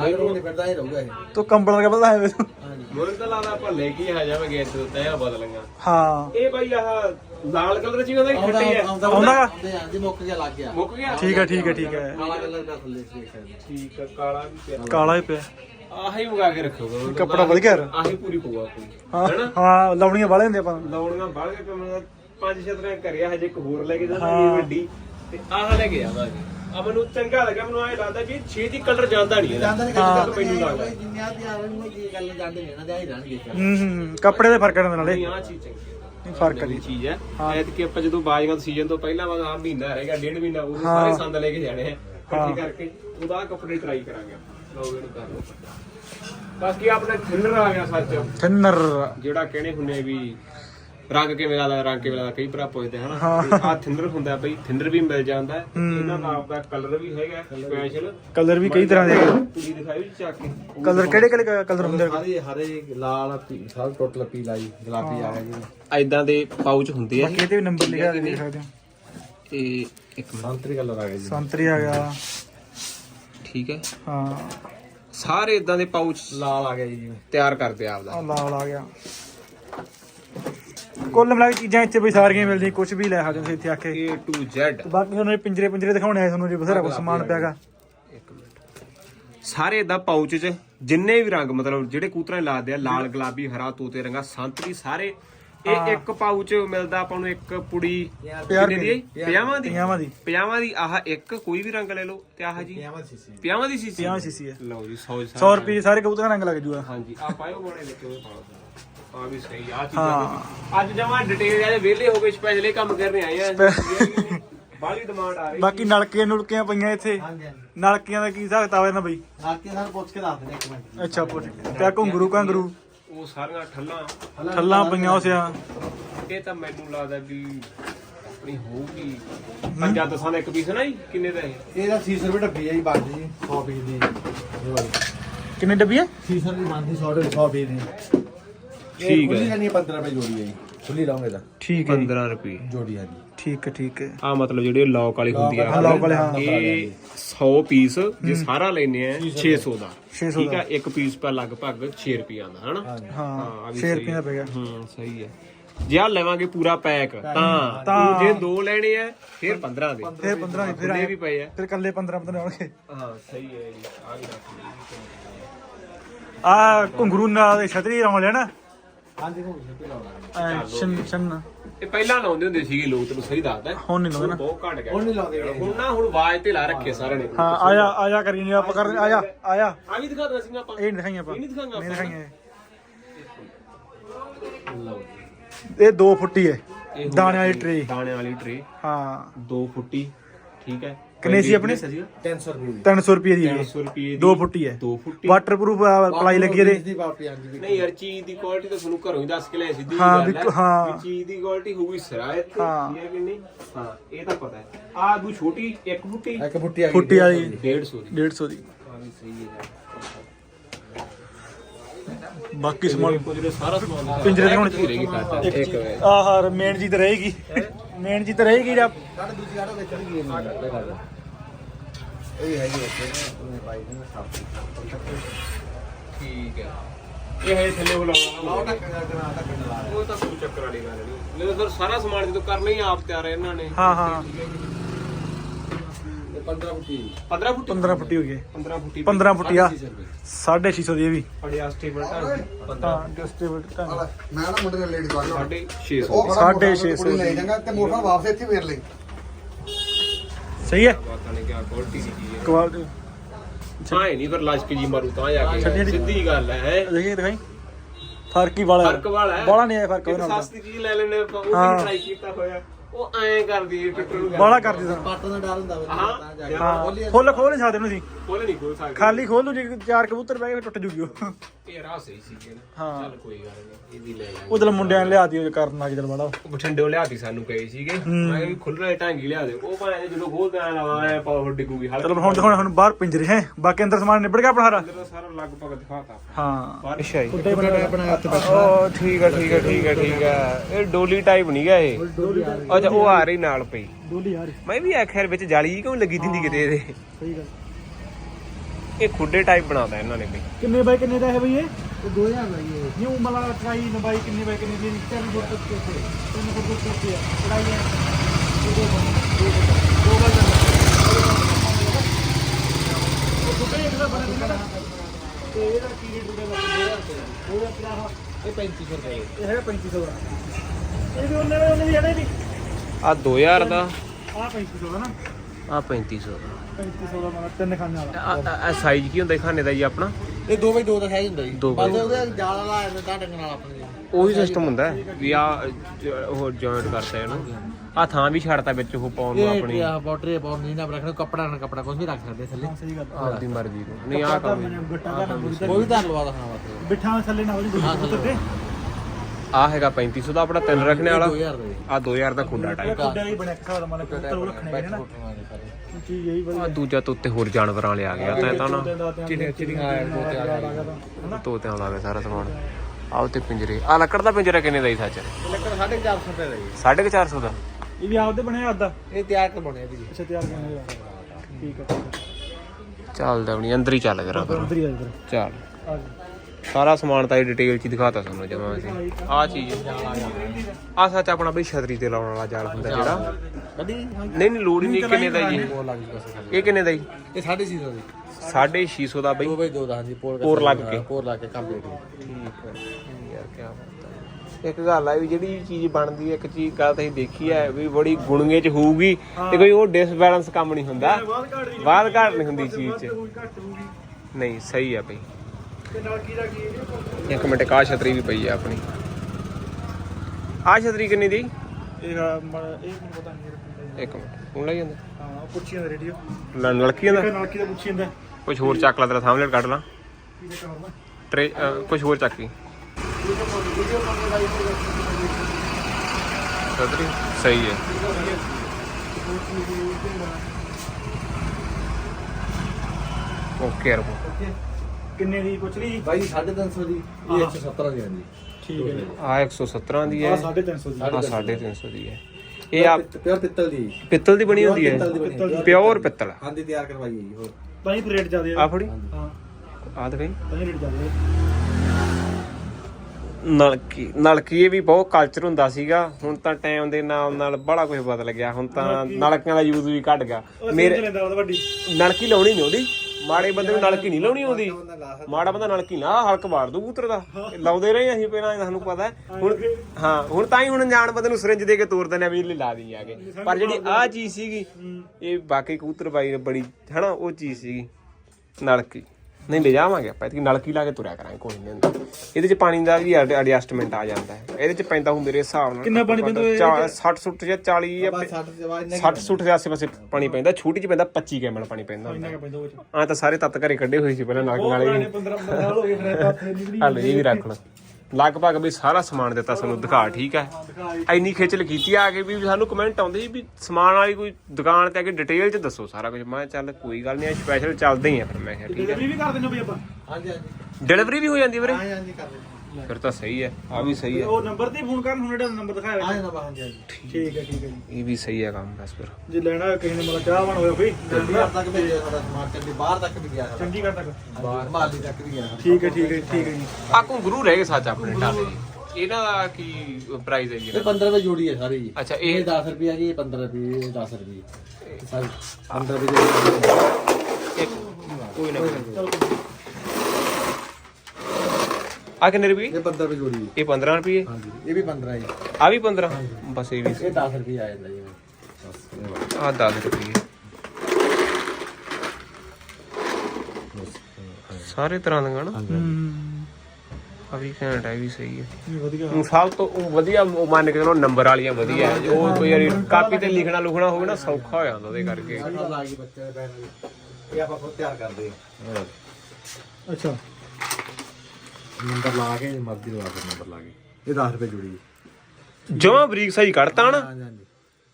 ਰੰਗ ਰੋਗ ਨਹੀਂ ਫਿਰਦਾ ਹੀ ਰਹੂਗਾ ਇਹ। ਤੂੰ ਕੰਬਲ ਹੈ ਤਾਂ। ਲੱਗਦਾ ਆਪਾਂ ਲੈ ਕੇ ਆ ਜਾਵਾਂਗੇ ਇੱਥੇ ਤਾਂ ਇਹ ਬਦਲਾਂਗਾ ਹਾਂ। ਇਹ ਬਾਈ ਆਹ ਲਾਲ ਕਲਰ ਚ ਹੀ ਹੁੰਦਾ ਕਿ ਆਉਂਦਾ ਖੱਟੀ ਹੈ ਆਉਂਦਾ ਆਉਂਦਾ ਆ ਜੀ ਮੁੱਕ ਗਿਆ ਲੱਗ ਗਿਆ। ਮੁੱਕ ਗਿਆ? ਠੀਕ ਹੈ ਠੀਕ ਹੈ ਠੀਕ ਹੈ ਕਾਲਾ ਕਲਰ ਦਾ ਥੱਲੇ ਸੀ ਇੱਕ side। ਠੀਕ ਹੈ ਕਾਲਾ ਵੀ ਪਿਆ। ਕਾਲਾ ਹੀ ਪਿਆ। ਆਹੀ ਮੰਗਾ ਕੇ ਰੱਖੋ ਤਾਂ। ਕੱਪੜਾ ਵਧੀਆ ਯਾਰ। ਆਹੀ ਪੂਰੀ ਪਊਗਾ ਕੋਈ ਹਾਂ ਹੈਨਾ? ਹਾਂ ਲਾਉਣੀਆਂ ਵਾਲੇ ਹੁੰਦੇ ਆਪਾਂ ਲਾਉਣੀਆਂ ਬਾਹਰ ਕੇ ਪੰਜ ਛਤਰੀਆਂ ਕਰਿਆ ਹਜੇ ਇੱਕ ਹੋਰ ਲੈ ਕੇ ਜਾਣਾ ਵੱਡੀ। ਤੇ ਆਹ ਲੈ ਕੇ ਆਵਾਂਗੇ। ਆ ਮੈਨੂੰ ਚੰਗਾ ਲੱਗਾ ਮੈਨੂੰ ਐ ਲੱਗਦਾ ਵੀ ਛੇਤੀ ਕਲਰ ਜਾਂਦਾ ਨਹੀਂ ਇਹਦਾ। ਜਾਂਦਾ ਨਹੀਂ ਹਾਂ। ਕੱਲ ਮੈਨੂੰ ਲੱਗਦਾ। ਜਿੰਨੇ ਆ ਤਿਆਰ ਨੂੰ ਜੀ ਗੱਲ ਜਾਂਦੇ ਨੇ ਨਾ ਤੇ ਆਈ ਰਹਿਣਗੇ ਹੂੰ ਹੂੰ ਕੱਪੜੇ ਦੇ ਫ਼ਰਕ ਰਹਿੰਦੇ ਨਾਲੇ। ਨਹੀਂ ਆ ਚੀਜ਼ ਚੰਗੀ ਹੈ ਨਹੀਂ ਫ਼ਰਕ ਨਵੀਂ ਨਹੀਂ ਚੀਜ਼ ਹੈ ਹਾਂ। ਐਤਕੀ ਆਪਾਂ ਜਦੋਂ ਬਾਜੀਆਂ ਦਾ ਸੀਜ਼ਨ ਤੋਂ ਪਹਿਲਾਂ ਵਾ ਆ ਮਹੀਨਾ ਰਹੇਗਾ ਡੇਢ ਮਹੀਨਾ ਉਹ ਹਾਂ। ਸਾਰੇ ਸੰਦ ਲੈ ਕੇ ਜਾਣੇ ਆ। ਹਾਂ। ਇਕੱਠੇ ਕਰਕੇ ਉਹਦਾ ਆਹ ਕੱਪੜੇ ਟਰਾਈ ਕਰਾਂਗੇ ਆਪਾਂ। ਲਓ ਇਹਨੂੰ ਕਰ ਲਓ। ਬਾਕੀ ਆਪਣਾ ਥਿਨਰ ਆ ਗਿਆ ਸੱਚ ਥਿਨਰ ਜਿਹੜਾ ਕਹਿੰਦੇ ਹੁੰਨੇ ਵੀ ਰੰਗ ਕਿਵੇਂ ਦਾ ਰੰਗ ਕਿਵੇਂ ਦਾ ਕਈ ਭਰਾ ਪੁੱਛਦੇ ਹਨਾ? ਹਾਂ। ਆ ਥਿਨਰ ਹੁੰਦਾ ਬਈ ਥਿਨਰ ਵੀ ਮਿਲ ਜਾਂਦਾ ਹੈ। ਇਹਨਾਂ ਦਾ ਆਪਦਾ ਕਲਰ ਵੀ ਹੈਗਾ ਸਪੈਸ਼ਲ ਕਲਰ ਵੀ ਕਈ ਤਰ੍ਹਾਂ ਦੇ ਪੂਰੀ ਦਿਖਾਈ ਵੀ ਚੱਕ ਕੇ। ਕਲਰ ਕਿਹੜੇ ਕਿਹੜੇ ਕਲਰ ਹੁੰਦੇ ਆ? ਸਾਰੇ ਹਰੇ ਲਾਲ ਪੀ- ਸਾਰੇ ਟੋਟਲ ਪੀਲਾ ਜੀ ਗੁਲਾਬੀ ਆ ਗਿਆ ਜੀ। ਐਦਾਂ ਦੇ ਪਾਊਚ ਹੁੰਦੇ ਆ ਬਾਕੀ ਇਹਦੇ ਵੀ ਨੰਬਰ ਲਿਖਿਆ ਦੇਖ ਸਕਦੇ ਹੋ। ਇਹ ਇੱਕ ਮਿੰਟ। ਸੰਤਰੀ ਕਲਰ ਆ ਗਿਆ ਜੀ। ਸੰਤਰੀ ਆ ਗਿਆ। ਠੀਕ ਹੈ। ਹਾਂ। ਸਾਰੇ ਇਦਾਂ ਦੇ ਪਾਊਚ ਲਾਲ ਆ ਗਿਆ ਜੀ ਤਿਆਰ ਕਰਦੇ ਆ ਆਪਦਾ। ਆ ਲਾਲ ਆ ਗਿਆ। ਕੁੱਲ ਮਿਲਾ ਕੇ ਚੀਜ਼ਾਂ ਇੱਥੇ ਬਈ ਸਾਰੀਆਂ ਮਿਲਦੀਆਂ ਕੁਝ ਵੀ ਲੈ ਸਕਦੇ ਹੋ ਤੁਸੀਂ ਇੱਥੇ ਆ ਕੇ। A to Z ਤੇ ਬਾਕੀ ਤੁਹਾਨੂੰ ਇਹ ਪਿੰਜਰੇ ਪਿੰਜਰੇ ਦਿਖਾਉਣੇ ਆ ਤੁਹਾਨੂੰ ਜੇ ਬਥੇਰਾ ਕੁਝ ਸਮਾਨ ਪਿਆਗਾ। ਇੱਕ ਮਿੰਟ। ਸਾਰੇ ਇਦਾਂ ਪਾਊਚ 'ਚ ਜਿੰਨੇ ਵੀ ਰੰਗ ਮਤਲਬ ਜਿਹੜੇ ਕੂਤਰਾਂ ਲਾਦੇ ਆ ਲਾਲ ਗੁਲਾਬੀ ਹਰਾ ਤੋਤੇ ਰੰਗਾ ਸੰਤਰੀ ਸਾਰੇ। ਇਹ ਇੱਕ ਪਾਊਚ ਮਿਲਦਾ ਆਪਾਂ ਨੂੰ ਇੱਕ ਪੁੜੀ। ਕਿੰਨੇ ਦੀ ਹੈ? ਪੰਜਾਹਾਂ ਦੀ? ਪੰਜਾਹਾਂ ਦੀ। ਪੰਜਾਹਾਂ ਦੀ। ਆਹ ਇੱਕ ਕੋਈ ਵੀ ਰੰਗ ਲੈ ਲਓ ਤੇ ਆਹ ਜੀ। ਪੰਜਾਹਾਂ ਦੀ ਸੀਸੀ 50 ਸੀਸੀ ਹੈ। ਲਓ ਜੀ 100 100 ਰੁਪਏ ਦੇ ਸਾਰੇ ਕਬੂਤਰਾਂ ਦਾ ਰੰਗ ਲੱਗ ਜੂਗਾ। ਹਾਂਜੀ ਆ ਪਾਇਓ ਬਣੇ ਵਿੱਚ ਉਹ ਪਾਓ ਆ ਵੀ ਸਹੀ ਆ ਚੀਜ਼ਾਂ ਦੇ ਅੱਜ ਜਮਾ ਡਿਟੇਲ ਵਾਲੇ ਵਿਹਲੇ ਹੋ ਗਏ ਸਪੈਸ਼ਲ ਇਹ ਕੰਮ ਕਰਨੇ ਆਏ ਆ। ਬਾਲੀ ਡਿਮਾਂਡ ਆ ਰਹੀ ਬਾਕੀ ਨਲਕੇ ਨੁਲਕੀਆਂ ਪਈਆਂ ਇੱਥੇ। ਹਾਂਜੀ ਹਾਂਜੀ। ਨਲਕੀਆਂ ਦਾ ਕੀ ਹਿਸਾਬ ਕਿਤਾਬ ਹੈ ਨਾ ਬਈ? ਆਕੇ ਸਾਨੂੰ ਪੁੱਛ ਕੇ ਦੱਸ ਦੇ ਇੱਕ ਮਿੰਟ। ਅੱਛਾ ਪੁੱਛ ਤੇ ਘੁੰਗਰੂ ਘਾਂਗਰੂ? ਉਹ ਸਾਰੀਆਂ ਠੱਲਾਂ। ਥੱਲਾਂ ਪਈਆਂ ਉਸਿਆ ਇਹ ਤਾਂ ਮੈਨੂੰ ਲੱਗਦਾ ਵੀ ਆਪਣੀ ਹੋਊਗੀ। ਪੰਜਾਂ ਦਸਾਂ ਦਾ ਇੱਕ ਪੀਸ ਨਾ ਜੀ ਕਿੰਨੇ ਦਾ ਇਹ ਇਹਦਾ 600 ਰੁਪਏ ਡੱਬੀ ਹੈ ਜੀ ਬੰਦ ਜੀ 100 ਪੀਸ ਦੀ। ਇਹ ਵਾਲੀ ਕਿੰਨੇ ਡੱਬੀ ਹੈ? 600 ਰੁਪਏ ਬੰਦ ਦੀ 100 ਰੁਪਏ 100 ਪੀਸ ਦੀ। ਠੀਕ ਇਹ ਖੁੱਲੀ ਹੈ। ਲੈਣੀ ਹੈ 15 ਰੁਪਏ ਜੋੜੀ ਹੈ ਜੀ। ਖੁੱਲੀ ਲਾਉਂਗੇ ਦਾ ਠੀਕ ਹੈ ਜੀ। 15 ਰੁਪਏ ਜੋੜੀ ਹੈ ਜੀ। ਠੀਕ ਹੈ ਠੀਕ ਹੈ। ਆ ਮਤਲਬ ਜਿਹੜੀ ਲੌਕ ਵਾਲੀ ਹੁੰਦੀ ਆ ਹਾਂ, lock ਵਾਲੇ, ਹਾਂ। ਇਹ 100 ਪੀਸ ਜੇ ਸਾਰਾ ਲੈਨੇ ਆ 600 ਦਾ। 600 ਠੀਕ ਆ ਇੱਕ ਪੀਸ ਪਰ ਲਗਭਗ 6 ਰੁਪਏ ਆਂਦਾ ਹਨਾ? ਹਾਂ ਆ ਵੀ 6 ਸਹੀ ਰੁਪਏ ਦਾ ਪੈ ਗਿਆ। ਹੂੰ ਸਹੀ ਹੈ। ਜੇ ਆ ਲਵਾਂਗੇ ਪੂਰਾ ਪੈਕ ਤਾਂ ਤਾਂ- ਜੇ ਦੋ ਲੈਣੇ ਆ ਫਿਰ 15 ਦੇ। ਫਿਰ 15 ਦੀ ਫਿਰ ਆਏ ਵੀ ਪਏ ਆ। ਫਿਰ ਕੱਲੇ 15 15 ਆਉਣਗੇ ਹਾਂ ਸਹੀ ਹੈ ਜੀ। ਆ ਵੀ ਰੱਖ ਲਈ ਆ ਘੁੰਗਰੂ ਨਾਲ ਛਤਰੀ ਆਉਣ ਲੈਣਾ ਹਾਂਜੀ ਹੋ ਗਿਆ ਲਾਉਣਾ ਐ ਸ਼ਨ ਸ਼ਨ ਇਹ ਪਹਿਲਾਂ ਲਾਉਂਦੇ ਹੁੰਦੇ ਸੀਗੇ ਲੋਕ ਤੈਨੂੰ ਸਹੀ ਦੱਸਦਾ। ਹੁਣ ਨਹੀਂ ਲਾਉਂਦੇ ਨਾ। ਬਹੁਤ ਘਟ ਗਿਆ। ਹੁਣ ਨਹੀਂ ਲਾਉਂਦੇ ਹੁਣ। ਨਾ ਹੁਣ ਆਵਾਜ਼ ਤੇ ਲਾ ਰੱਖੇ ਸਾਰਿਆਂ ਨੇ। ਹਾਂ ਆਇਆ ਆਇਆ ਕਰੀ ਨਹੀਂ ਆਪਾਂ ਕਰਦੇ ਆਇਆ ਆਇਆ। ਆ ਵੀ ਦਿਖਾ ਦਣਾ ਸੀ ਆਪਾਂ। ਇਹ ਨਹੀਂ ਦਿਖਾਈਆਂ ਆਪਾਂ। ਇਹ ਨਹੀਂ ਦਿਖਾਈਆਂ ਨਹੀਂ ਆਪਾਂ। ਦਿਖਾਈਆਂ ਇਹ। 2 ਫੁੱਟੀ ਹੈ। ਇਹ ਹੋ ਦਾਣੇ ਵਾਲੀ ਗਈ ਟਰੇ ਦਾਣੇ ਵਾਲੀ ਟਰੇ ਹਾਂ। 2 ਫੁੱਟੀ ਠੀਕ ਹੈ। ਕਿੰਨੇ ਸੀ ਆਪਣੇ? 300 ਰੁਪਏ ਦੀ। 300 ਰੁਪਏ ਦੀ ਹੈ 300 ਰੁਪਏ ਦੀ 2 ਫੁੱਟੀ ਹੈ। 2 ਫੁੱਟੀ। ਵਾਟਰਪ੍ਰੂਫ ਪਲਾਈ ਲੱਗੀ ਇਹਦੇ। ਦੀ ਹਾਂਜੀ ਨਹੀਂ ਯਾਰ ਚੀਜ਼ ਦੀ ਕੁਆਲਿਟੀ ਤਾਂ ਤੁਹਾਨੂੰ ਘਰੋਂ ਹੀ ਦੱਸ ਕੇ ਲਿਆ ਸਿੱਧੀ ਹਾਂ, ਵੀ- ਹੈ। ਚੀਜ਼ ਦੀ ਕੁਆਲਿਟੀ ਹੋਊਗੀ ਸਰਾ ਇੱਥੇ ਹਾਂ। ਠੀਕ ਹੈ ਕਿ ਨਹੀਂ? ਹਾਂ ਇਹ ਤਾਂ ਪਤਾ ਹੈ। ਆ ਦੂ ਛੋਟੀ 1 ਫੁੱਟੀ? ਇੱਕ ਫੁੱਟੀ ਆ ਗਈ ਫੁੱਟੀ ਵਾਲੀ 150 ਦੀ। 150 ਦੀ। ਹਾਂ ਵੀ ਸਹੀ ਹੈ ਬਾਕੀ ਸਮਾਨ ਸਾਰਾ ਸਮਾਨ। ਪਿੰਜਰੇ ਦੇ ਹੁਣ ਇੱਕ ਚੀਜ਼ ਰਹਿ ਗਈ ਘਰ ਇੱਕ ਇੱਕ ਚੀਜ਼ ਆਹ ਮੇਨ ਜੀ ਤਾਂ ਰਹੇਗੀ। ਮੇਨ ਜੀ ਤਾਂ ਰਹੇਗੀ ਜਾਂ ਸਾਡੇ ਦੂਜੀ ਗਾੜੋ ਵੇਚਣ ਗਈ ਨਹੀਂ ਇਹ ਹੈਗੀ ਇੱਥੇ ਉਹਨੇ ਪਾਈ ਨੇ ਸਭ ਠੀਕ ਹੈ। ਇਹ ਹੈ ਥੱਲੇ ਉਹ ਲਾਉਣਾ। ਲਾਓ ਟੱਕ ਕਰਨਾ ਟੱਕ ਲਾ ਉਹ ਤਾਂ ਕੋਈ ਚੱਕਰ ਵਾਲੀ ਗੱਲ ਨਹੀਂ। ਲੈ ਫਿਰ ਸਾਰਾ ਸਮਾਨ ਜਦੋਂ ਕਰਨਾ ਹੀ ਆਪ ਤਿਆਰ ਹੈ ਇਹਨਾਂ ਨੇ। ਹਾਂ ਹਾਂ। ਇਹ 15 ਫੁੱਟੀ। 15 ਫੁੱਟ? 15 ਫੁੱਟੀ ਹੋ ਗਈ 15 ਫੁੱਟੀ। 15 ਫੁੱਟੀ ਆ। 600 ਰੁਪਏ। 650 ਦੀ ਇਹ ਵੀ। ਪੜਿਆ ਸਟੇਬਲ ਤਾਂ 15 ਹਾਂ ਡਿਸਟ੍ਰੀਬਿਊਟ ਤਾਂ ਮੈਂ ਨਾ ਮੁੰਡੇ ਨਾਲ ਲੇਡੀ ਬਾਗ ਸਾਢੇ 600 ਉਹ ਸਾਢੇ ਛੇ ਸੌ ਲੈ ਜਾਂਗਾ ਤੇ ਮੋਟਰ ਵਾਪਸ ਇੱਥੇ ਫੇਰ ਲਈ ਸਹੀ ਹੈ? ਬਾਤਾਂ ਨੇ ਕਿਹਾ ਕੁਆਲਿਟੀ ਦੀ ਚੀਜ਼ ਹੈ। ਕੁਆਲਿਟੀ ਹਾਂ ਨਹੀਂ ਪਰ ਲਸ਼ਕ ਜੀ ਮਾਰੂ ਤਾਂ ਜਾ ਕੇ। ਛੱਡੀ। ਸਿੱਧੀ ਗੱਲ ਹੈ। ਦੇਖੀ ਦਿਖਾਈ। ਫ਼ਰਕ ਹੀ ਵਾਲਾ ਫ਼ਰਕ ਵਾਲਾ ਹੈ। ਬਾਲਾ ਨਹੀਂ ਆਇਆ ਫ਼ਰਕ ਇੱਕ ਉਹਦੇ ਨਾਲ ਸਸਤੀ ਚੀਜ਼ ਲੈ ਲੈਣੇ ਆਪਾਂ ਉਹ ਹਾਂ। ਵੀ ਟਰਾਈ ਕੀਤਾ ਹੋਇਆ। ਉਹ ਐਂ ਕਰਦੀ ਹੈ ਟੁੱਟਣ ਨੂੰ ਬਾਲਾ ਕਰਦੀ ਸਾਨੂੰ ਪੱਟ ਦਾ ਡਰ ਹੁੰਦਾ ਵਾ ਹਾਂ। ਹਾਂ ਫੁੱਲ ਖੋਲ ਨਹੀਂ ਸਕਦੇ ਉਹਨੂੰ ਅਸੀਂ। ਖੋਲ ਨਹੀਂ ਖੋਲ ਸਕਦੇ। ਖਾਲੀ ਖੋਲ ਲੂ ਜੇ ਚਾਰ ਕਬੂਤਰ ਬਹਿ ਗਏ ਫਿਰ ਟੁੱਟ ਜੂਗੀ ਉਹ। ਇਹ ਰਾਹ ਸਹੀ ਸੀ ਨਾ ਹਾਂ। ਚੱਲ ਕੋਈ ਗੱਲ ਨਹੀਂ ਇਹਦੀ ਲੈ ਜਾਵਾਂਗੇ ਉਹ ਦਿਲ ਮੁੰਡਿਆਂ ਨੇ ਲਿਆ ਦੀ ਉਹ ਕਰਨ ਲੱਗ ਜਲ ਬੜਾ ਉਹ ਬਠਿੰਡੇੋਂ ਲਿਆਤੀ ਸਾਨੂੰ ਕਹੇ ਸੀਗੇ। ਮੈਂ ਵੀ ਖੁੱਲ੍ਹੇ ਢਾਂਗੀ ਲਿਆ ਦੇ। ਉਹ ਭਾਵੇਂ ਜਦੋਂ ਖੋਲਦੇ ਆ ਲਾਵਾ ਐ ਪਾਵਰ ਡਿੱਗੂਗੀ ਹਲਕੀ ਚਲੋ ਹੁਣ ਹੁਣ ਹੁਣ ਬਾਹਰ ਪਿੰਜਰੇ ਹੈ। ਬਾਕੀ ਅੰਦਰ ਸਮਾਨ ਨਿਬੜ ਗਿਆ ਆਪਣਾ ਸਾਰਾ? ਅੰਦਰ ਸਾਰਾ ਲਗਭਗ ਦਿਖਾਤਾ। ਹਾਂ। ਅੱਛਾ ਜੀ। ਕੁੱਤੇ ਉਹ ਠੀਕ ਹੈ ਠੀਕ ਹੈ ਠੀਕ ਹੈ ਠੀਕ ਹੈ ਇਹ ਡੋਲੀ ਟਾਈਪ ਨਹੀਂ ਗਾ ਇਹ? ਅੱਛਾ ਉਹ ਆ ਰਹੀ। ਨਾਲ ਪਈ। ਡੋਲੀ ਯਾਰ ਮੈਂ ਵੀ ਆਖਿਰ ਵਿੱਚ ਜਾਲੀ ਜੀ ਕਿਉਂ ਲੱਗੀ ਦਿੰਦੀ ਕਿਤੇ ਇਹਦੇ? ਸਹੀ ਗੱਲ। ਇਹ ਖੁੱਡੇ ਟਾਈਪ ਬਣਾਉਂਦਾ ਇਹਨਾਂ ਨੇ ਬਈ ਕਿੰਨੇ ਬਾਈ ਕਿੰਨੇ ਦਾ ਹੈ ਬਈ ਇਹ? ਇਹ 2000 ਦਾ ਹੀ ਹੈ ਨਿਊ ਮਲਾ ਟਰਾਈ ਲੰਬਾਈ ਕਿੰਨੇ ਬਾਈ ਕਿੰਨੇ ਦੀ ਚੱਲ ਫੁੱਟ ਤੱਕ ਤੇ ਤਿੰਨ ਫੁੱਟ ਤੇ ਟਰਾਈ ਹੈ ਇਹ ਦੋ ਦੋ ਦੋ ਬਾਈ ਦਾ। ਉਹ ਦੁੱਤੇ ਇੱਕ ਦਾ ਬਣਾ ਦਿੰਦਾ ਤੇ ਇਹਦਾ ਕੀ ਰੇਟ ਉਹਦਾ ਲੱਗਦਾ ਉਹਦਾ ਕਿਆ ਇਹ 3500 ਰੁਪਏ ਇਹ ਹੈਗਾ 3500 ਦਾ। ਇਹ ਵੀ ਉਹਨੇ ਉਹਨੇ ਵੀ ਜਾਣੇ ਵੀ ਆ 2000 ਦਾ। ਆਹ 3500 ਦਾ ਨਾ। ਆ 3500 ਦਾ। 3500 ਦਾ ਮਤਲਬ ਤਿੰਨ ਖਾਨੇ ਵਾਲਾ। ਆ ਸਾਈਜ਼ ਕੀ ਹੁੰਦਾ ਖਾਨੇ ਦਾ ਜੀ ਆਪਣਾ? ਇਹ 2 ਬਾਈ 2 ਦਾ ਹੈ ਹੁੰਦਾ ਜੀ। ਦੋ ਬਸ ਉਹਦੇ ਜਾਲ ਵਾਲਾ ਆਇਆ ਤਾਂ ਟੰਗਣ ਵਾਲਾ ਆਪਣੇ। ਉਹੀ ਸਿਸਟਮ ਹੁੰਦਾ ਹੈ ਵੀ ਆ ਉਹ ਜੁਆਇੰਟ ਕਰਤਾ ਇਹਨੂੰ ਆ ਥਾਂ ਵੀ ਛੱਡਤਾ ਵਿੱਚ ਉਹ ਪਾਉਣ ਨੂੰ ਇਹ ਆਪਣੀ। ਇਹ ਬਾਟਰੀ ਬਾਉਂ ਨਹੀਂ ਨਾ ਰੱਖਣਾ ਕੱਪੜਾ ਨਾ ਕੱਪੜਾ ਕੁਝ ਵੀ ਰੱਖ ਸਕਦੇ ਥੱਲੇ। ਸਹੀ ਗੱਲ ਆਪਦੀ ਮਰਜ਼ੀ ਨੂੰ ਨਹੀਂ ਆ ਕੰਮ ਦਾ ਕੋਈ ਵੀ ਧੰਨਵਾਦ ਹਾਂ ਬਸ ਬਿਠਾ ਥੱਲੇ ਨਾ ਉਹਦੀ ਗੁੱਟ ਤੇ ਆ ਹੈਗਾ 3500 ਦਾ ਆਪਣਾ ਤਿੰਨ ਰੱਖਣੇ ਵਾਲਾ। 2000 ਦਾ ਆ 2000 ਦਾ ਖੁੱਡਾ ਟਾਈਪ ਖੁੱਡਾ ਹੀ ਬਣਿਆ ਖਾ ਦਾ ਮਤਲਬ ਕਬੂਤਰ ਉਹ ਰੱਖਣੇ ਨੇ ਨਾ ਚੀਜ਼ ਇਹੀ ਆ ਦੂਜਾ ਤੋਂ ਉੱਤੇ ਹੋਰ ਜਾਨਵਰਾਂ ਵਾਲੇ ਆ ਗਿਆ ਤਾਂ ਇਹ ਤਾਂ ਨਾ। ਚਿੜੀ ਚਿੜੀ ਹਾਂ ਦੋ ਤੇ ਆ ਗਿਆ ਤੋਤਿਆਂ ਵਾਲਾ ਗਿਆ ਸਾਰਾ ਸਮਾਨ। ਆ ਉੱਤੇ ਪਿੰਜਰੇ ਆ ਲੱਕੜ ਦਾ ਪਿੰਜਰਾ ਕਿੰਨੇ ਦਾ ਹੀ ਸੱਚ? ਲੱਕੜ 450 ਰੁਪਏ ਦਾ ਜੀ। 450 ਦਾ। ਇਹ ਵੀ ਆਪਦੇ ਬਣਿਆ ਅੱਧਾ? ਇਹ ਤਿਆਰ ਕਰ ਬਣਿਆ ਜੀ। ਅੱਛਾ ਤਿਆਰ ਹੋਇਆ ਠੀਕ ਹੈ ਚੱਲਦਾ ਵੀ ਨਹੀਂ ਅੰਦਰ ਹੀ ਚੱਲ ਕਰਾ ਫਿਰ ਉਧਰ ਹੀ ਆ ਚੱਲ। ਆ ਸਾਰਾ ਸਮਾਨ ਤਾਂ ਇਹ ਡਿਟੇਲ ਚ ਹੀ ਦਿਖਾਤਾ ਤੁਹਾਨੂੰ ਜਮਾ ਅਸੀਂ। ਆ ਚੀਜ਼ ਆ ਸੱਚ ਆਪਣਾ ਬਈ ਛਤਰੀ ਤੇ ਲਾਉਣ ਵਾਲਾ ਜਾਲ ਹੁੰਦਾ ਜਿਹੜਾ। ਨਹੀਂ ਨਹੀਂ ਲੋੜ ਹੀ ਨਹੀਂ ਕਿੰਨੇ ਦਾ ਜੀ? ਇਹ ਕਿੰਨੇ ਦਾ ਜੀ? ਇਹ 650 ਦਾ। ਜੀ 650 ਦਾ ਬਈ। 2 ਬਾਈ 2 ਦਾ ਹਾਂਜੀ ਪੋਰ ਲੱਗ ਕੇ। ਪੋਰ ਲੱਗ ਕੇ ਕੰਪਲੀਟ ਠੀਕ ਹੈ। ਯਾਰ ਕੀ ਬਾਤ ਹੈ। ਇੱਕ ਗੱਲ ਆ ਵੀ ਜਿਹੜੀ ਚੀਜ਼ ਬਣਦੀ ਹੈ ਇੱਕ ਚੀਜ਼ ਗੱਲ ਤਾਂ ਅਸੀਂ ਦੇਖੀ ਹੈ ਵੀ ਬੜੀ ਗੁਣਗੇ ਚ ਹੋਊਗੀ ਤੇ ਕੋਈ ਉਹ ਡਿਸਬੈਲੈਂਸ ਕੰਮ ਨਹੀਂ ਹੁੰਦਾ। ਬਾਅਦ ਘਾਟ ਨਹੀਂ ਹੁੰਦੀ। ਚੀਜ਼ ਚ। ਨਹੀਂ ਸਹੀ ਆ ਬਈ? ਇੱਕ ਮਿੰਟ ਕਾ ਛਤਰੀ ਵੀ ਪਈ ਆ ਆਪਣੀ। ਆ ਛਤਰੀ ਕਿੰਨੀ ਦੀ? ਇਹ ਮੈਨੂੰ ਪਤਾ ਨਹੀਂ ਇੱਕ ਮਿੰਟ ਹੁਣ ਲੱਗ ਜਾਂਦਾ। ਹਾਂ ਪੁੱਛੀਆਂ ਦਾ ਰੇਡੀਓ। ਲ- ਨਲਕੀਆਂ ਦਾ ਇਹ ਨਾਲ ਕੀ ਦਾ ਪੁੱਛੀ ਜਾਂਦਾ। ਕੁਝ ਹੋਰ ਚੱਕ ਲਾ ਤੇਰਾ ਸਾਹਮਣੇ ਕੱਢ ਲਾ। ਟਰੇ ਕੁਝ ਹੋਰ ਚੱਕੀ ਛਤਰੀ ਸਹੀ ਹੈ। ਓਕੇ ਰਬੋ ਕਿੰਨੇ ਦੀ ਪੁੱਛ ਲਈ? ਬਾਈ 350 ਦੀ। ਇਹ 170 ਦੀ ਆਂਦੀ ਠੀਕ ਹੈ ਆ 117 ਦੀ ਹੈ। ਆ 350 ਦੀ। ਆ 350 ਦੀ। ਹੈ। ਇਹ ਆ ਪਿਓਰ ਪਿੱਤਲ ਦੀ। ਪਿੱਤਲ ਦੀ ਬਣੀ ਹੁੰਦੀ ਹੈ। ਪਿਓਰ ਪਿੱਤਲ। ਹਾਂਜੀ ਤਿਆਰ ਕਰਵਾਈ ਹੈ ਜੀ ਹੋਰ। ਤਾਂ ਹੀ ਰੇਟ ਜ਼ਿਆਦੇ ਆ। ਫੜੀ। ਹਾਂ। ਆ ਦੇ ਤਾਂ ਹੀ ਰੇਟ ਜ਼ਿਆਦੇ। ਨਲਕੀ ਨਲਕੀ ਇਹ ਵੀ ਬਹੁਤ ਕਲਚਰ ਹੁੰਦਾ ਸੀਗਾ। ਹੁਣ ਤਾਂ ਟਾਈਮ ਦੇ ਨਾਲ ਨਾਲ ਬੜਾ ਕੁਝ ਬਦਲ ਗਿਆ। ਹੁਣ ਤਾਂ ਨਲਕਿਆਂ ਦਾ ਯੂਜ਼ ਵੀ ਘਟ ਗਿਆ। ਮੇਰੇ ਸਮਝ ਲੈਂਦਾ ਉਹਦਾ ਵੱਡੀ। ਨਲਕੀ ਲਾਉਣੀ ਨਹੀਂ ਆਉਂਦੀ ਮਾੜੇ ਬੰਦੇ ਨੂੰ ਨਲਕੀ ਨਹੀਂ ਲਾਉਣੀ ਆਉਂਦੀ। ਮਾੜਾ ਬੰਦਾ ਨਲਕੀ ਨਾ ਹਲਕ ਵਾੜ ਦੂ ਕਬੂਤਰ ਦਾ। ਇਹ ਲਾਉਂਦੇ ਰਹੇ ਅਸੀਂ ਪਹਿਲਾਂ ਸਾਨੂੰ ਪਤਾ ਹੈ। ਹੁਣ ਹਾਂ, ਹੁਣ ਤਾਂ ਹੀ ਹੁਣ ਅਣਜਾਣ ਬੰਦੇ ਨੂੰ ਸਿਰੰਜ ਦੇ ਕੇ ਤੋਰ ਦਿੰਦੇ ਆ ਵੀ ਇਹ ਲਾ ਦੀ ਆ ਕੇ। ਪਰ ਜਿਹੜੀ ਆਹ ਚੀਜ਼ ਸੀਗੀ, ਇਹ ਬਾਕੀ ਕਬੂਤਰ ਬਾਈ ਨੇ ਬੜੀ, ਹਨਾ, ਉਹ ਚੀਜ਼ ਸੀਗੀ, ਨਲਕੀ। ਨਹੀਂ ਲੈ ਜਾਵਾਂਗੇ ਆਪਾਂ ਇਹਦੀ ਨਲਕੀ ਲਾ ਕੇ ਤੁਰਿਆ ਕਰਾਂਗੇ ਕੋਈ ਨਹੀਂ ਹੁੰਦਾ। ਇਹਦੇ ਚ ਪਾਣੀ ਦਾ ਵੀ ਐਡਜਸਟਮੈਂਟ ਆ ਜਾਂਦਾ ਹੈ। ਇਹਦੇ ਚ ਪੈਂਦਾ ਹੂੰ ਮੇਰੇ ਹਿਸਾਬ ਨਾਲ ਕਿੰਨਾ ਪਾਣੀ ਪੈਂਦਾ 60 ਸੁੱਟ ਜਾਂ 40 ਜਾਂ 60 ਜਵਾਜ ਨੇ 60 ਸੁੱਟ ਦੇ ਆਸੇ ਪਾਸੇ ਪਾਣੀ ਪੈਂਦਾ ਛੋਟੀ ਚ ਪੈਂਦਾ 25 ਕੈਮਲ ਪਾਣੀ ਪੈਂਦਾ ਹੁੰਦਾ। ਆ ਤਾਂ ਸਾਰੇ ਤੱਤ ਘਰੇ ਕੱਢੇ ਹੋਏ ਸੀ ਪਹਿਲਾਂ ਨਾਲੇ ਵੀ। 15 15 ਸਾਲ ਹੋ ਗਏ ਫਿਰ ਤਾਂ ਉੱਥੇ ਨਿਕਲੀ ਹਲ ਇਹ ਵੀ ਰੱਖ ਲਓ। ਲਗਭਗ ਵੀ ਸਾਰਾ ਸਮਾਨ ਦਿੱਤਾ ਸਾਨੂੰ ਦਿਖਾ ਠੀਕ ਹੈ? ਇੰਨੀ ਖੇਚਲ ਕੀਤੀ ਆ ਕੇ ਵੀ ਸਾਨੂੰ ਕਮੈਂਟ ਆਉਂਦੇ ਸੀ ਵੀ ਸਮਾਨ ਵਾਲੀ ਕੋਈ ਦੁਕਾਨ ਤੇ ਆ ਕੇ ਡਿਟੇਲ ਚ ਦੱਸੋ ਸਾਰਾ ਕੁਝ। ਮੈਂ ਕਿਹਾ ਚੱਲ ਕੋਈ ਗੱਲ ਨਹੀਂ ਸਪੈਸ਼ਲ ਚੱਲਦੇ ਹੀ ਆ ਫਿਰ ਮੈਂ ਕਿਹਾ ਠੀਕ ਹੈ। ਡਿਲੀਵਰੀ ਵੀ ਕਰ ਦਿੰਦੇ ਬਈ ਆਪਾਂ? ਹਾਂਜੀ ਹਾਂਜੀ। ਡਿਲੀਵਰੀ ਵੀ ਹੋ ਜਾਂਦੀ ਵੀਰੇ? ਹਾਂਜੀ ਹਾਂਜੀ ਕਰ ਲਓ ਫਿਰ ਤਾਂ ਸਹੀ ਹੈ ਆ ਵੀ ਸਹੀ ਹੈ। ਉਹ ਨੰਬਰ ਤੇ ਫੋਨ ਕਰਨ ਹੁਣ ਜਿਹੜਾ ਨੰਬਰ ਦਿਖਾਇਆ। ਆ ਜਾਂਦਾ ਹਾਂਜੀ ਹਾਂਜੀ। ਠੀਕ ਹੈ ਠੀਕ ਹੈ ਜੀ। ਇਹ ਵੀ ਸਹੀ ਹੈ ਕੰਮ ਬਸ ਫਿਰ। ਜੇ ਲੈਣਾ ਕਿਸੇ ਨੇ ਮਤਲਬ ਚਾਹ ਬਣ ਹੋਇਆ ਬਈ ਚੰਡੀਗੜ੍ਹ ਤੱਕ ਭੇਜਿਆ ਸਾਡਾ ਸਮਾਨ ਚੱਲੀ ਬਾਹਰ ਤੱਕ ਵੀ ਗਿਆ ਸਾਡਾ। ਚੰਡੀਗੜ੍ਹ ਤੱਕ? ਬਾਹਰ ਮਾਲੀ ਤੱਕ ਵੀ ਗਿਆ ਠੀਕ ਹੈ ਠੀਕ ਹੈ ਠੀਕ ਹੈ ਜੀ। ਆ ਘੁੰਗਰੂ ਰਹਿ ਗਏ ਸੱਚ ਆਪਣੇ ਟਾਲੇ ਜੀ ਇਹਨਾਂ ਦਾ ਕੀ ਪ੍ਰਾਈਸ ਹੈ ਜੀ ਇਹ 15 ਰੁਪਏ ਜੋੜੀ ਹੈ ਸਾਰੀ। ਜੀ ਅੱਛਾ ਇਹ ਇਹ 10 ਰੁਪਏ ਜੀ ਇਹ 15 ਰੁਪਏ ਇਹ 10 ਰੁਪਏ। ਸਾਰੀ। 15 ਰੁਪਏ ਇੱਕ ਕੋਈ ਨਾ। ਆ ਕਿੰਨੇ ਰੁਪਏ? ਇਹ 15 ਰੁਪਏ ਜੋੜੀ ਹੈ। ਇਹ 15 ਰੁਪਏ? ਹਾਂਜੀ ਇਹ ਵੀ 15 ਹੈ ਜੀ ਆ ਵੀ 15 ਬਸ ਇਹ ਵੀ ਇਹ 10 ਰੁਪਏ ਆ ਜਾਂਦਾ ਜੀ। ਬਸ ਇਹ ਵਾਲਾ। ਆ 10 ਰੁਪਏ। ਸਾਰੇ ਤਰ੍ਹਾਂ ਦੀਆਂ ਨਾ? ਆ ਵੀ ਘੈਂਟ ਹੈ ਵੀ ਸਹੀ ਹੈ। ਵਧੀਆ। ਸਭ ਤੋਂ ਉਹ ਵਧੀਆ ਉਹ ਮੰਨ ਕੇ ਚਲੋ ਨੰਬਰ ਵਾਲੀਆਂ ਵਧੀਆ ਹੈ। ਜੋ ਕੋਈ ਯਾਰੀ ਕਾਪੀ ਤੇ ਲਿਖਣਾ ਲੁਖਣਾ ਹੋਵੇ ਨਾ ਸੌਖਾ ਹੋ ਜਾਂਦਾ ਉਹਦੇ ਕਰਕੇ। ਆਹ ਲਾ ਗਈ ਬੱਚੇ ਦੇ ਪੈਨ ਇਹ ਆਪਾਂ ਖੁਦ ਤਿਆਰ ਕਰਦੇ ਹਾਂ। ਅੱਛਾ। ਨੰਬਰ ਲਾ ਕੇ ਮਰਜ਼ੀ ਲਵਾ ਕੇ ਨੰਬਰ ਲਾ ਕੇ। ਇਹ 10 ਰੁਪਏ ਜੋੜੀ ਜਮਾ ਬਰੀਕ ਸਹੀ ਕੱਢਤਾ ਨਾ। ਹਾਂਜੀ ਹਾਂਜੀ।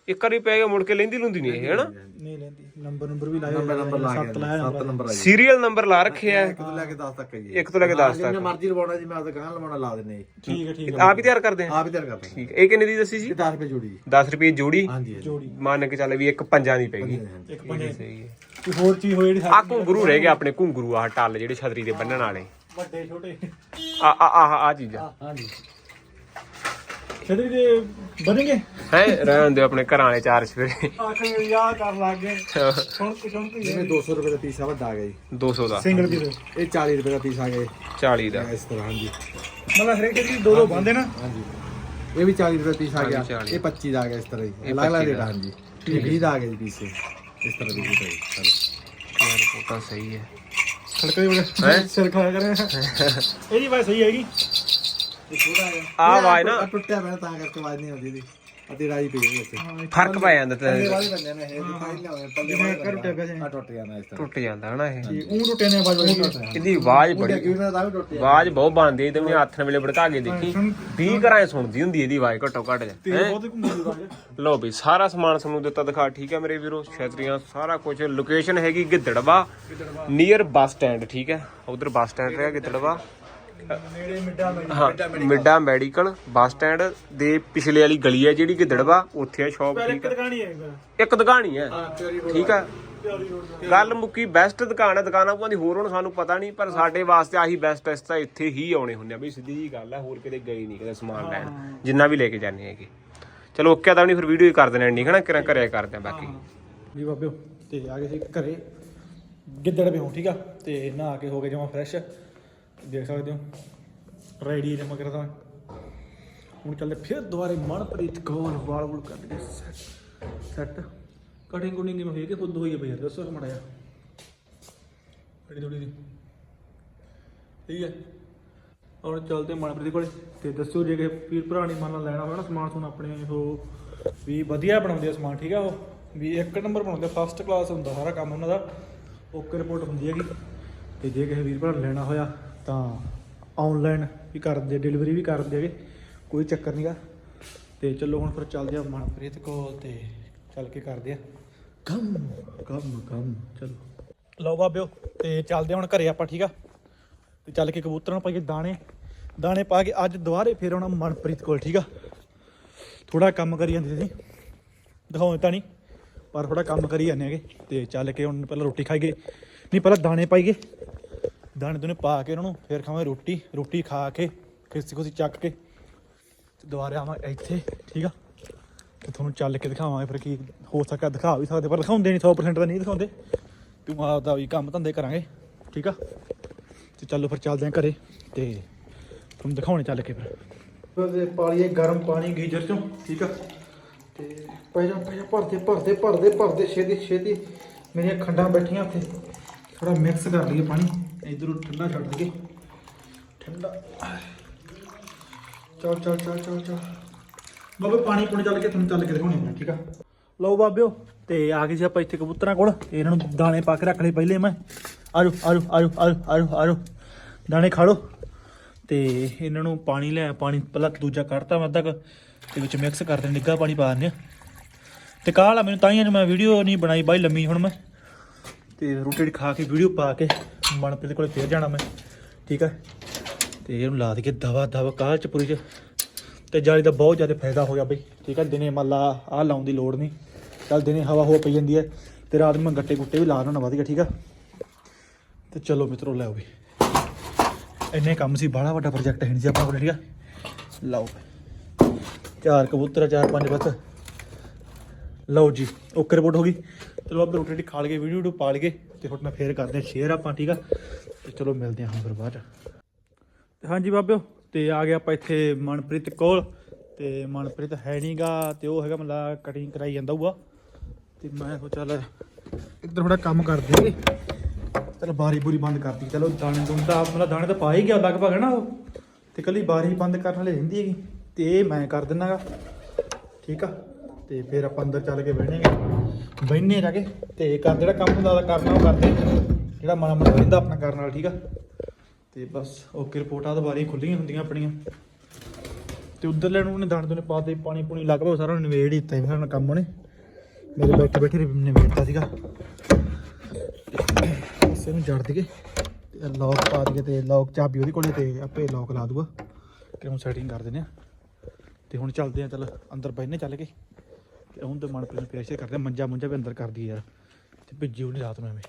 ਇੱਕ ਵਾਰੀ ਪੈ ਗਿਆ ਮੁੜ ਕੇ ਲੈਂਦੀ ਲੁੰਦੀ ਨਹੀਂ ਇਹ ਹੈਨਾ? ਨਹੀਂ ਲੈਂਦੀ। ਨੰਬਰ ਨੰਬਰ ਵੀ ਲਾਇਆ ਨੰਬਰ ਨੰਬਰ ਲਾ ਕੇ ਸੱਤ ਲਾਇਆ 7 ਨੰਬਰ ਆ ਜੀ ਸੀਰੀਅਲ ਨੰਬਰ ਲਾ ਰੱਖਿਆ ਹੈ ਇੱਕ ਤੋਂ ਲੈ ਕੇ 10 ਤੱਕ ਹੈ ਜੀ ਇੱਕ ਤੋਂ ਲੈ ਕੇ 10 ਜਿੰਨੇ ਤੱਕ। ਮਰਜ਼ੀ ਲਵਾਉਣਾ ਜੀ ਮੈਂ ਆਪਦਾ ਗਾਂ ਲਵਾਉਣਾ ਲਾ ਦਿੰਨੇ ਜੀ। ਠੀਕ ਹੈ ਠੀਕ ਹੈ। ਆਪ ਹੀ ਤਿਆਰ ਕਰਦੇ ਆ? ਆਪ ਹੀ ਤਿਆਰ ਕਰਦੇ ਠੀਕ ਹੈ। ਇਹ ਕਿੰਨੇ ਦੀ ਦੱਸੀ ਜੀ ਇਹ 10 ਰੁਪਏ ਜੋੜੀ ਜੀ 10 ਰੁਪਏ ਜੋੜੀ? ਹਾਂਜੀ ਜੋੜੀ। ਮੰਨ ਕੇ ਚੱਲ ਵੀ ਇੱਕ ਪੰਜਾਂ ਦੀ ਪੈਗੀ ਇੱਕ ਪੰਜੇ ਸਹੀ ਹੈ। ਕੋਈ ਹੋਰ ਚੀਜ਼ ਹੋਏ ਜਿਹੜੀ ਆ ਘੁੰਗਰੂ ਰਹਿ ਗਿਆ ਆਪਣੇ ਘੁੰਗਰੂ ਆਹ ਟੱਲ ਜਿਹੜੇ ਛਤਰੀ ਦੇ ਬੰਨਣ ਵਾਲੇ। ਵੱਡੇ ਛੋਟੇ। ਆ ਆ ਆ ਆ ਚੀਜ਼ਾਂ। ਹਾਂਜੀ। ਛੇੜੇ ਦੇ ਬਣਨਗੇ? ਹੈ ਰਹਿਣ ਦੇ ਆਪਣੇ ਘਰਾਂ ਵਾਲੇ ਚਾਰ ਸਵੇਰੇ। ਆਖ ਯਾਦ ਕਰ ਲੱਗ ਗਏ। ਸੁਣ ਕੇ ਸੁਣ ਕੇ ਜਿਵੇਂ 200 ਰੁਪਏ ਦਾ ਪੀਸ ਆ ਵੱਡਾ ਆ ਗਿਆ ਜੀ। 200 ਦਾ। Single piece. ਇਹ 40 ਰੁਪਏ ਦਾ ਪੀਸ ਆ ਗਿਆ ਜੀ। 40 ਦਾ। ਇਸ ਤਰ੍ਹਾਂ ਹਾਂਜੀ। ਮਤਲਬ ਹਰੇਕ ਚੀਜ਼ ਦੋ ਦੋ ਬੰਦੇ ਨਾ? ਹਾਂਜੀ। ਇਹ ਵੀ 40 ਰੁਪਏ ਪੀਸ ਆ ਗਿਆ। ਹਾਂਜੀ, 40 ਇਹ 25 ਦਾ ਆ ਗਿਆ ਇਸ ਤਰ੍ਹਾਂ ਜੀ। ਅਲੱਗ ਅਲੱਗ 25 ਰੇਟ ਆ, ਹਾਂਜੀ। ਇਹ 20 ਦਾ ਆ ਗਿਆ ਜੀ ਪੀਸ ਇਸ ਤਰ੍ਹਾਂ ਦੀ ਰੇਟ ਹੈ ਜੀ। ਸਾਰੇ ਯਾਰ ਉਹ ਤਾਂ ਸਹੀ ਹੈ। ਖੜਕਾ ਹੀ? ਬੜਾ ਸਿਰ ਖਾਇਆ ਕਰੇ ਇਹਦੀ ਬਾਤ ਸਹੀ ਹੈਗੀ ਇਹ ਥੋੜਾ ਆ ਆਵਾਜ਼ ਨਾ। ਟੁੱਟਿਆ ਪਿਆ ਤਾਂ ਕਰਕੇ ਆਵਾਜ਼ ਨਹੀਂ ਆਉਂਦੀ ਦੀ ਅਤੇ ਰਾਈ ਪਈ ਗਈ ਇੱਥੇ। ਫ਼ਰਕ ਪੈ ਜਾਂਦਾ ਤੇ ਪੱਲੇ ਵਾਲੇ ਬੰਦੇ ਨੇ ਇਹ ਦਿਖਾਈ ਲਿਆਉਂਦੇ ਪੱਲੇ ਵਾਲੇ ਟੁੱਟਿਆ ਪਿਆ ਸੀ। ਆ। ਟੁੱਟ ਗਿਆ ਨਾ ਇਸ ਤਰ੍ਹਾਂ। ਟੁੱਟ ਜਾਂਦਾ ਹਨਾ ਇਹ। ਉਹ ਟੁੱਟੇ ਨੇ ਬਾਜ ਬਾਜ ਇਹਦੀ ਆਵਾਜ਼ ਬੜੀ ਨਾ ਤਾਂ ਵੀ ਟੁੱਟ ਗਿਆ ਆਵਾਜ਼ ਬਹੁਤ ਬਣਦੀ ਤੇ ਮੈਂ ਹੱਥ ਨਾਲ ਵੇਲੇ ਭੜਕਾ ਕੇ ਦੇਖੀ। 20 ਘਰਾਂ ਸੁਣਦੀ ਹੁੰਦੀ ਇਹਦੀ ਆਵਾਜ਼ ਘੱਟੋ ਘੱਟ ਜਾ? ਬਹੁਤ ਘੁੰਮਦੀ ਲਓ ਵੀ ਸਾਰਾ ਸਮਾਨ ਸਾਨੂੰ ਦਿੱਤਾ ਦਿਖਾ ਠੀਕ ਹੈ ਮੇਰੇ ਵੀਰੋ ਛਤਰੀਆਂ ਸਾਰਾ ਕੁਝ ਲੋਕੇਸ਼ਨ ਹੈਗੀ ਗਿੱਦੜਵਾ ਨੀਅਰ ਬੱਸ ਸਟੈਂਡ ਠੀਕ ਹੈ। ਉਧਰ ਬੱਸ ਸਟੈਂਡ ਰਿਹਾ ਗਿੱਦੜਵਾ। ਨੇੜੇ ਮਿੱਡਾ ਹਾਂ ਮੈਡੀਕਲ ਬੱਸ ਸਟੈਂਡ ਦੇ ਪਿਛਲੇ ਵਾਲੀ ਗਲੀ ਹੈ ਜਿਹੜੀ ਗਿੱਦੜਵਾ ਉੱਥੇ ਆ ਸ਼ਾਪ ਪਹਿਲੇ ਠੀਕ ਇੱਕ ਹੈ ਦੁਕਾਨ ਹੀ ਹੈ ਇੱਕ ਦੁਕਾਨ ਹੀ ਹੈ ਠੀਕ ਹੈ ਗੱਲ ਮੁੱਕੀ ਬੈਸਟ ਦੁਕਾਨ ਹੈ ਦੁਕਾਨਾਂ ਕੋਈ ਦੀ ਹੋਰ ਹੁਣ ਸਾਨੂੰ ਪਤਾ ਨਹੀਂ ਪਰ ਸਾਡੇ ਵਾਸਤੇ ਆਹੀ ਬੈਸਟ ਇਸ ਤਾਂ ਇੱਥੇ ਹੀ ਆਉਣੇ ਹੁੰਦੇ ਆ ਬਈ ਸਿੱਧੀ ਜੀ ਗੱਲ ਹੈ ਹੋਰ ਕਿਤੇ ਗਏ ਨਹੀਂ ਕਿਤੇ ਸਮਾਨ ਲੈਣ। ਜਿੰਨਾ ਵੀ ਲੈ ਕੇ ਜਾਂਦੇ ਹੈਗੇ। ਚਲੋ ਓਕੇ ਤਾਂ ਨਹੀਂ ਫਿਰ ਵੀਡੀਓ ਹੀ ਕਰ ਦੇਣਾ ਨਹੀਂ ਹਨਾ? ਕਿਰਾਂ ਘਰੇ ਕਰਦੇ ਆ ਬਾਕੀ। ਜੀ ਬਾਬਿਓ ਤੇ ਆ ਗਏ ਸੀ ਘਰੇ। ਗਿੱਦੜ ਪਿਓ ਠੀਕ ਆ? ਤੇ ਨਹਾ ਕੇ ਹੋ ਗਏ ਜਮਾ ਫਰੈਸ਼ ਦੇਖ ਸਕਦੇ ਹੋ। ਰੈਡੀ ਜਮਾ ਕਰਦਾ ਹੁਣ ਚੱਲਦੇ ਫਿਰ ਦੁਬਾਰੇ ਮਨਪ੍ਰੀਤ ਕੌਰ ਵਾਲ ਵੁਲ ਕੱਢ ਕੇ ਸੈੱਟ ਸੈੱਟ ਕਟਿੰਗ ਕੁਟਿੰਗ ਕਿਵੇਂ ਹੋਈ ਕਿ ਖੁਦ ਹੋਈ ਹੈ ਬਈ ਦੱਸੋ ਮੜਾ ਜਾ ਥੋੜੀ ਥੋੜੀ ਦੀ ਠੀਕ ਹੈ। ਹੁਣ ਚੱਲਦੇ ਮਨਪ੍ਰੀਤ ਕੋਲੇ। ਤੇ ਦੱਸੋ ਜੇ ਕਿ ਵੀਰ ਭਰਾ ਨੇ ਮੰਨ ਲੈਣਾ ਹੋਵੇ ਨਾ ਸਮਾਨ ਸਮੂਨ ਆਪਣੇ, ਉਹ ਵੀ ਵਧੀਆ ਬਣਾਉਂਦੇ ਆ ਸਮਾਨ, ਠੀਕ ਆ ਉਹ? ਵੀ ਇੱਕ ਨੰਬਰ ਬਣਾਉਂਦੇ ਫਸਟ ਕਲਾਸ ਹੁੰਦਾ ਸਾਰਾ ਕੰਮ ਉਹਨਾਂ ਦਾ। ਓਕੇ ਰਿਪੋਰਟ ਹੁੰਦੀ ਹੈਗੀ। ਤੇ ਜੇ ਕਿਸੇ ਵੀਰ ਭਰਾ ਲੈਣਾ ਹੋਇਆ ਤਾਂ ਆਨਲਾਈਨ ਵੀ ਕਰਦੇ ਡਿਲੀਵਰੀ ਵੀ ਕਰਦੇ ਹੈਗੇ ਕੋਈ ਚੱਕਰ ਨਹੀਂਗਾ ਤੇ ਚਲੋ ਹੁਣ ਫਿਰ ਚੱਲਦੇ ਆ ਮਨਪ੍ਰੀਤ ਕੋਲ ਤੇ ਚੱਲ ਕੇ ਕਰਦੇ ਆ। ਕੰਮ ਕੰਮ ਕੰਮ, ਚਲੋ। ਲਓ ਬਾਬਿਓ, ਤੇ ਚੱਲਦੇ ਹੁਣ ਘਰੇ ਆਪਾਂ, ਠੀਕ ਆ? ਤੇ ਚੱਲ ਕੇ ਕਬੂਤਰਾਂ ਨੂੰ ਪਾਈਏ ਦਾਣੇ। ਦਾਣੇ ਪਾ ਕੇ ਅੱਜ ਦੁਬਾਰੇ ਫੇਰ ਆਉਣਾ ਮਨਪ੍ਰੀਤ ਕੋਲ, ਠੀਕ ਆ? ਥੋੜਾ ਕੰਮ ਕਰੀ ਜਾਂਦੇ ਸੀ। ਦਿਖਾਉਂਦੇ ਤਾਂ ਨਹੀਂ ਪਰ ਥੋੜਾ ਕੰਮ ਕਰੀ ਜਾਂਦੇ ਹੈਗੇ। ਤੇ ਚੱਲ ਕੇ ਹੁਣ ਪਹਿਲਾਂ ਰੋਟੀ ਖਾਈਏ। ਨਹੀਂ ਪਹਿਲਾਂ ਦਾਣੇ ਪਾਈਏ। ਦਾਣੇ ਦੋਨੇ ਪਾ ਕੇ ਉਹਨਾਂ ਨੂੰ ਫੇਰ ਖਾਵਾਂਗੇ ਰੋਟੀ ਰੋਟੀ ਖਾ ਕੇ ਖਿਸੀ ਖੁਸੀ ਚੱਕ ਕੇ। ਤੇ ਦੁਬਾਰਾ ਆਵਾਂ ਇੱਥੇ, ਠੀਕ ਆ? ਤੇ ਤੁਹਾਨੂੰ ਚੱਲ ਕੇ ਦਿਖਾਵਾਂਗੇ ਫਿਰ ਕੀ ਹੋ ਸਕਦਾ, ਦਿਖਾ ਵੀ ਸਕਦੇ, ਪਰ ਦਿਖਾਉਂਦੇ ਨਹੀਂ 100% ਤਾਂ ਨਹੀਂ ਦਿਖਾਉਂਦੇ। ਤੂੰ ਆਪਦਾ ਵੀ ਕੰਮ ਧੰਦੇ ਕਰਾਂਗੇ, ਠੀਕ ਆ? ਤੇ ਚੱਲੋ ਫਿਰ ਚੱਲਦੇ ਆਂ ਘਰੇ, ਤੇ ਤੁਹਾਨੂੰ ਦਿਖਾਉਣੇ ਚੱਲ ਕੇ ਫਿਰ। ਉਹਦੇ ਪਾਲੀਏ ਗਰਮ ਪਾਣੀ ਗੀਜ਼ਰ ਚੋਂ, ਠੀਕ ਆ? ਤੇ ਪੈ ਜਾ ਪੈ ਜਾ, ਭਰਦੇ ਭਰਦੇ ਭਰਦੇ ਭਰਦੇ, ਛੇਤੀ ਛੇਤੀ। ਮੇਰੀਆਂ ਖੰਡਾਂ ਬੈਠੀਆਂ ਉੱਥੇ। ਥੋੜਾ ਮਿਕਸ ਕਰ ਲਈਏ ਪਾਣੀ। ਇਧਰੋਂ ਠੰਡਾ ਛੱਡ ਦਈਏ। ਠੰਡਾ। ਚੱਲ ਚੱਲ ਚੱਲ ਚੱਲ ਚੱਲ। ਬਾਬੇ, ਪਾਣੀ ਪੁਣੀ ਚੱਲ ਕੇ ਤੁਹਾਨੂੰ ਚੱਲ ਕੇ ਦਿਖਾਉਣੇ ਆ, ਠੀਕ ਆ? ਲਓ ਬਾਬਿਓ, ਤੇ ਆ ਗਏ ਸੀ ਆਪਾਂ ਇੱਥੇ ਕਬੂਤਰਾਂ ਕੋਲ। ਇਹਨਾਂ ਨੂੰ ਦਾਣੇ ਪਾ ਕੇ ਰੱਖ ਲਏ ਪਹਿਲੇ ਮੈਂ। ਆਜੋ ਆਜੋ ਆਜੋ ਆਜੋ ਆਜੋ ਆਜੋ। ਦਾਣੇ ਖਾ ਲਓ। ਤੇ ਇਹਨਾਂ ਨੂੰ ਪਾਣੀ ਲੈ, ਪਾਣੀ ਪਹਿਲਾਂ ਦੂਜਾ ਕੱਢਤਾ ਮੈਂ ਅੱਧਾ ਕੁ, ਤੇ ਵਿੱਚ ਮਿਕਸ ਕਰਦੇ ਨਿੱਘਾ ਪਾਣੀ ਪਾ ਦਿੰਦੇ ਆ। ਤੇ ਕਾਹਲਾ, ਮੈਨੂੰ ਤਾਂ ਹੀ ਅੱਜ ਮੈਂ ਵੀਡੀਓ ਨਹੀਂ ਬਣਾਈ, ਬਾਈ ਲੰਮੀ ਹੁਣ ਮੈਂ। ਤੇ ਰੋਟੀ ਰੂਟੀ ਖਾ ਕੇ ਵੀਡੀਓ ਪਾ ਕੇ। ਮਨਪ੍ਰੀਤ ਕੋਲੇ ਫੇਰ ਜਾਣਾ ਮੈਂ ਠੀਕ ਹੈ ਤੇ ਇਹਨੂੰ ਲਾ ਦੇ ਦਵਾ ਦਵਾ ਕਾਲ ਚ ਪੂਰੀ ਚ। ਤੇ ਜਾਲੀ ਦਾ ਬਹੁਤ ਜ਼ਿਆਦਾ ਫਾਇਦਾ ਹੋ ਗਿਆ ਬਈ ਠੀਕ ਹੈ ਦਿਨੇ ਮੰਨ ਲਾ ਆਹ ਲਾਉਣ ਦੀ ਲੋੜ ਨਹੀਂ। ਚੱਲ ਦਿਨੇ ਹਵਾ ਹੋ ਪਈ ਜਾਂਦੀ ਹੈ ਤੇ ਰਾਤ ਨੂੰ ਮੈਂ ਗੱਟੇ ਗੁੱਟੇ ਵੀ ਲਾ ਦੇਣਾ ਵਧੀਆ ਠੀਕ ਆ? ਤੇ ਚਲੋ ਮਿੱਤਰੋ ਲੈ ਵੀ ਇੰਨੇ ਕੰਮ ਸੀ ਬੜਾ ਵੱਡਾ ਪ੍ਰੋਜੈਕਟ ਹੈ ਨਹੀਂ ਸੀ ਆਪਣਾ ਕੋਲ ਠੀਕ ਆ? ਲਓ ਚਾਰ ਕਬੂਤਰ ਆ, ਚਾਰ ਪੰਜ ਬਸ ਲਓ ਜੀ ਓਕੇ ਰਿਪੋਰਟ ਹੋ ਗਈ। ਚਲੋ ਆਪਾਂ ਰੋਟੀ ਰੋਟੀ ਖਾ ਲਈਏ ਵੀਡੀਓ ਵੀਡੀਓ ਪਾ ਲਈਏ। ਤੇ ਹੁਣ ਮੈਂ ਫੇਰ ਕਰਦੇ ਹਾਂ ਸ਼ੇਅਰ ਆਪਾਂ, ਠੀਕ ਆ? ਤੇ ਚਲੋ ਮਿਲਦੇ ਹਾਂ ਹੁਣ ਫਿਰ ਬਾਅਦ ਚ। ਤੇ ਹਾਂਜੀ ਬਾਬਿਓ, ਤੇ ਆ ਗਿਆ ਆਪਾਂ ਇੱਥੇ ਮਨਪ੍ਰੀਤ ਕੋਲ। ਤੇ ਮਨਪ੍ਰੀਤ ਹੈ ਨਹੀਂਗਾ ਤੇ ਉਹ ਹੈਗਾ ਮਤਲਬ ਕਟਿੰਗ ਕਰਾਈ ਜਾਂਦਾ ਹੋਊਗਾ ਤੇ ਮੈਂ ਸੋ ਚੱਲ ਇੱਧਰ ਥੋੜਾ ਕੰਮ ਕਰ ਦੇਗੇ ਚਲ ਬਾਰੀ ਬੂਰੀ ਬੰਦ ਕਰਤੀ ਚਲੋ ਦਾਣੇ ਦੁਣ ਤਾਂ ਮਤਲਬ ਦਾਣੇ ਤਾਂ ਪਾ ਹੀ ਗਿਆ ਲਗਭਗ ਹੈ ਨਾ ਉਹ? ਤੇ ਕੱਲੀ ਬਾਰੀ ਬੰਦ ਕਰਨ ਵਾਲੀ ਰਹਿੰਦੀ ਹੈਗੀ। ਤੇ ਇਹ ਮੈਂ ਕਰ ਦਿੰਨਾਗਾ ਠੀਕ ਆ? ਤੇ ਫਿਰ ਆਪਾਂ ਅੰਦਰ ਚੱਲ ਕੇ ਬਹਿਣੇਗੇ ਬਹਿਨੇ ਜਾ ਕੇ ਤੇ ਕਰ ਜਿਹੜਾ ਕੰਮ ਹੁੰਦਾ ਕਰਨਾ, ਉਹ ਕਰਦੇ। ਜਿਹੜਾ ਮਾੜਾ ਮੋਟਾ ਰਹਿੰਦਾ, ਆਪਣਾ ਕਰਨ ਨਾਲ ਠੀਕ ਆ? ਤੇ ਬਸ ਓਕੇ ਰਿਪੋਰਟਾਂ ਦੁਬਾਰੇ ਖੁੱਲੀਆਂ ਹੁੰਦੀਆਂ ਆਪਣੀਆਂ। ਤੇ ਉਧਰ ਲੈਣ ਉਹਨੇ ਦਾਣੇ ਦੋਨੇ ਦੇ ਪਾਣੀ ਪੂਣੀ ਲਗਭਗ ਸਾਰਾ ਨਿਵੇੜ ਹੀ ਦਿੱਤਾ, ਇਹਨਾਂ ਕੰਮ ਉਹਨੇ। ਮੇਰੇ ਬੈਠੇ ਬੈਠੇ ਨਿਵੇੜਤਾ ਸੀਗਾ ਇਸੇ ਨੂੰ ਜੜ ਦਈਏ ਤੇ ਲੌਕ ਪਾ ਦਈਏ ਤੇ ਲੌਕ ਚਾਬੀ ਉਹਦੇ ਕੋਲੇ ਤੇ ਆਪੇ ਲੌਕ ਲਾ ਦੂਗਾ ਕਿ ਹੁਣ ਸੈਟਿੰਗ ਕਰ ਦਿੰਦੇ ਆ। ਤੇ ਹੁਣ ਚੱਲਦੇ ਆ, ਚੱਲ ਅੰਦਰ ਬੈਠਨੇ ਚੱਲ ਕੇ। ਤੇ ਹੁਣ ਤੇ ਮਨਪ੍ਰੀਤ ਨੂੰ ਪੇਸ਼ ਕਰਦੇ ਮੰਜਾ ਮੁੰਜਾ ਵੀ ਅੰਦਰ ਕਰਦੀ ਯਾਰ, ਤੇ ਭਿੱਜੀ ਉਹਨੇ ਰਾਤ ਨੂੰ ਐਵੇਂ।